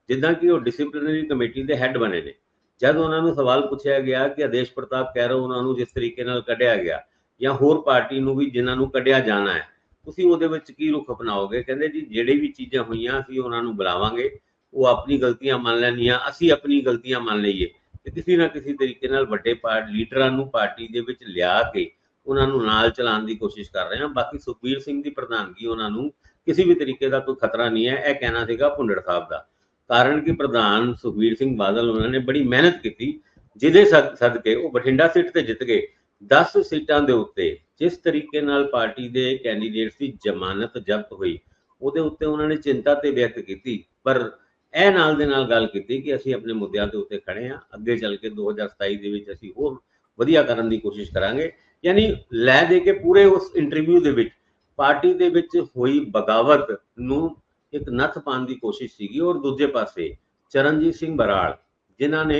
ਜਿੱਦਾਂ ਕਿ ਉਹ ਡਿਸਪਲਿਨਰੀ ਕਮੇਟੀ ਦੇ ਹੈੱਡ ਬਣੇ ਨੇ। ਜਦ ਉਹਨਾਂ ਨੂੰ ਸਵਾਲ ਪੁੱਛਿਆ ਗਿਆ ਕਿ ਆਦੇਸ਼ ਪ੍ਰਤਾਪ ਕਹਿ ਰਹੇ ਉਹਨਾਂ ਨੂੰ ਜਿਸ ਤਰੀਕੇ ਨਾਲ ਕੱਢਿਆ ਗਿਆ ਜਾਂ ਹੋਰ ਪਾਰਟੀ ਨੂੰ ਵੀ ਜਿਨ੍ਹਾਂ ਨੂੰ ਕੱਢਿਆ ਜਾਣਾ ਹੈ, ਤੁਸੀਂ ਉਹਦੇ ਵਿੱਚ ਕੀ ਰੁਖ ਅਪਣਾਓਗੇ? ਕਹਿੰਦੇ ਜੀ, ਜਿਹੜੀ ਵੀ ਚੀਜ਼ਾਂ ਹੋਈਆਂ, ਅਸੀਂ ਉਹਨਾਂ ਨੂੰ ਬੁਲਾਵਾਂਗੇ, ਉਹ ਆਪਣੀ ਗਲਤੀਆਂ ਮੰਨ ਲੈਣੀਆਂ ਅਸੀਂ ਆਪਣੀ ਗਲਤੀਆਂ ਮੰਨ ਲਈਏ। ਤੇ ਕਿਸੇ ਨਾ ਕਿਸੇ ਤਰੀਕੇ ਨਾਲ ਵੱਡੇ ਪਾਰਟ ਲੀਡਰਾਂ ਨੂੰ ਪਾਰਟੀ ਦੇ ਵਿੱਚ ਲਿਆ ਕੇ ਉਹਨਾਂ ਨੂੰ ਨਾਲ ਚਲਾਉਣ ਦੀ ਕੋਸ਼ਿਸ਼ ਕਰ ਰਹੇ ਹਾਂ। ਬਾਕੀ ਸੁਖਬੀਰ ਸਿੰਘ ਦੀ ਪ੍ਰਧਾਨਗੀ ਉਹਨਾਂ ਨੂੰ ਕਿਸੇ ਵੀ ਤਰੀਕੇ ਦਾ ਕੋਈ ਖਤਰਾ ਨਹੀਂ ਹੈ, ਇਹ ਕਹਿਣਾ ਸੀਗਾ ਭੁੰਡੜ ਸਾਹਿਬ ਦਾ। ਕਾਰਨ ਕਿ ਪ੍ਰਧਾਨ ਸੁਖਬੀਰ ਸਿੰਘ ਬਾਦਲ ਉਹਨਾਂ ਨੇ ਬੜੀ ਮਿਹਨਤ ਕੀਤੀ, ਜਿਹਦੇ ਸਦ- ਸਦਕੇ ਉਹ ਬਠਿੰਡਾ ਸੀਟ ਤੇ ਜਿੱਤ ਗਏ। 10 ਸੀਟਾਂ ਦੇ ਉੱਤੇ ਜਿਸ ਤਰੀਕੇ ਨਾਲ ਪਾਰਟੀ ਦੇ ਕੈਂਡੀਡੇਟਸ ਦੀ ਜ਼ਮਾਨਤ ਜ਼ਬਤ ਹੋਈ, ਉਹਦੇ ਉੱਤੇ ਉਹਨਾਂ ਨੇ ਚਿੰਤਾ ਤੇ ਵਿਅਕਤ ਕੀਤੀ, ਪਰ ਇਹ ਨਾਲ ਦੇ ਨਾਲ ਗੱਲ ਕੀਤੀ ਕਿ ਅਸੀਂ ਆਪਣੇ ਮੁੱਦਿਆਂ ਦੇ ਉੱਤੇ ਖੜੇ ਹਾਂ, ਅੱਗੇ ਚੱਲ ਕੇ 2027 ਦੇ ਵਿੱਚ ਅਸੀਂ ਹੋਰ ਵਧੀਆ ਕਰਨ ਦੀ ਕੋਸ਼ਿਸ਼ ਕਰਾਂਗੇ। ਯਾਨੀ ਲੈ ਦੇ ਕੇ ਪੂਰੇ ਉਸ ਇੰਟਰਵਿਊ ਦੇ ਵਿੱਚ ਪਾਰਟੀ ਦੇ ਵਿੱਚ ਹੋਈ ਬਗਾਵਤ ਨੂੰ ਇੱਕ ਨੱਥ ਪਾਉਣ ਦੀ ਕੋਸ਼ਿਸ਼ ਸੀਗੀ। ਔਰ ਦੂਜੇ ਪਾਸੇ ਚਰਨਜੀਤ ਸਿੰਘ ਬਰਾੜ, ਜਿਨ੍ਹਾਂ ਨੇ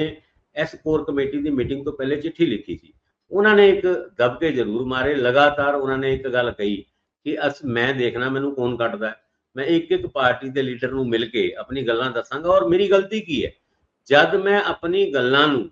ਇਸ ਕੋਰ ਕਮੇਟੀ ਦੀ ਮੀਟਿੰਗ ਤੋਂ ਪਹਿਲੇ ਚਿੱਠੀ ਲਿਖੀ ਸੀ। ਉਹਨਾਂ ਨੇ ਇੱਕ ਦਬਕੇ ਜ਼ਰੂਰ ਮਾਰੇ, ਲਗਾਤਾਰ ਉਹਨਾਂ ਨੇ ਇੱਕ ਗੱਲ ਕਹੀ ਕਿ ਅਸ, ਮੈਂ ਦੇਖਣਾ, ਮੈਨੂੰ ਕੌਣ ਕੱਟਦਾ? ਮੈਂ ਇੱਕ ਇੱਕ ਪਾਰਟੀ ਦੇ ਲੀਡਰ ਨੂੰ ਮਿਲ ਕੇ ਆਪਣੀ ਗੱਲਾਂ ਦੱਸਾਂਗਾ ਔਰ ਮੇਰੀ ਗਲਤੀ ਕੀ ਹੈ? ਜਦ ਮੈਂ ਆਪਣੀ ਗੱਲਾਂ ਨੂੰ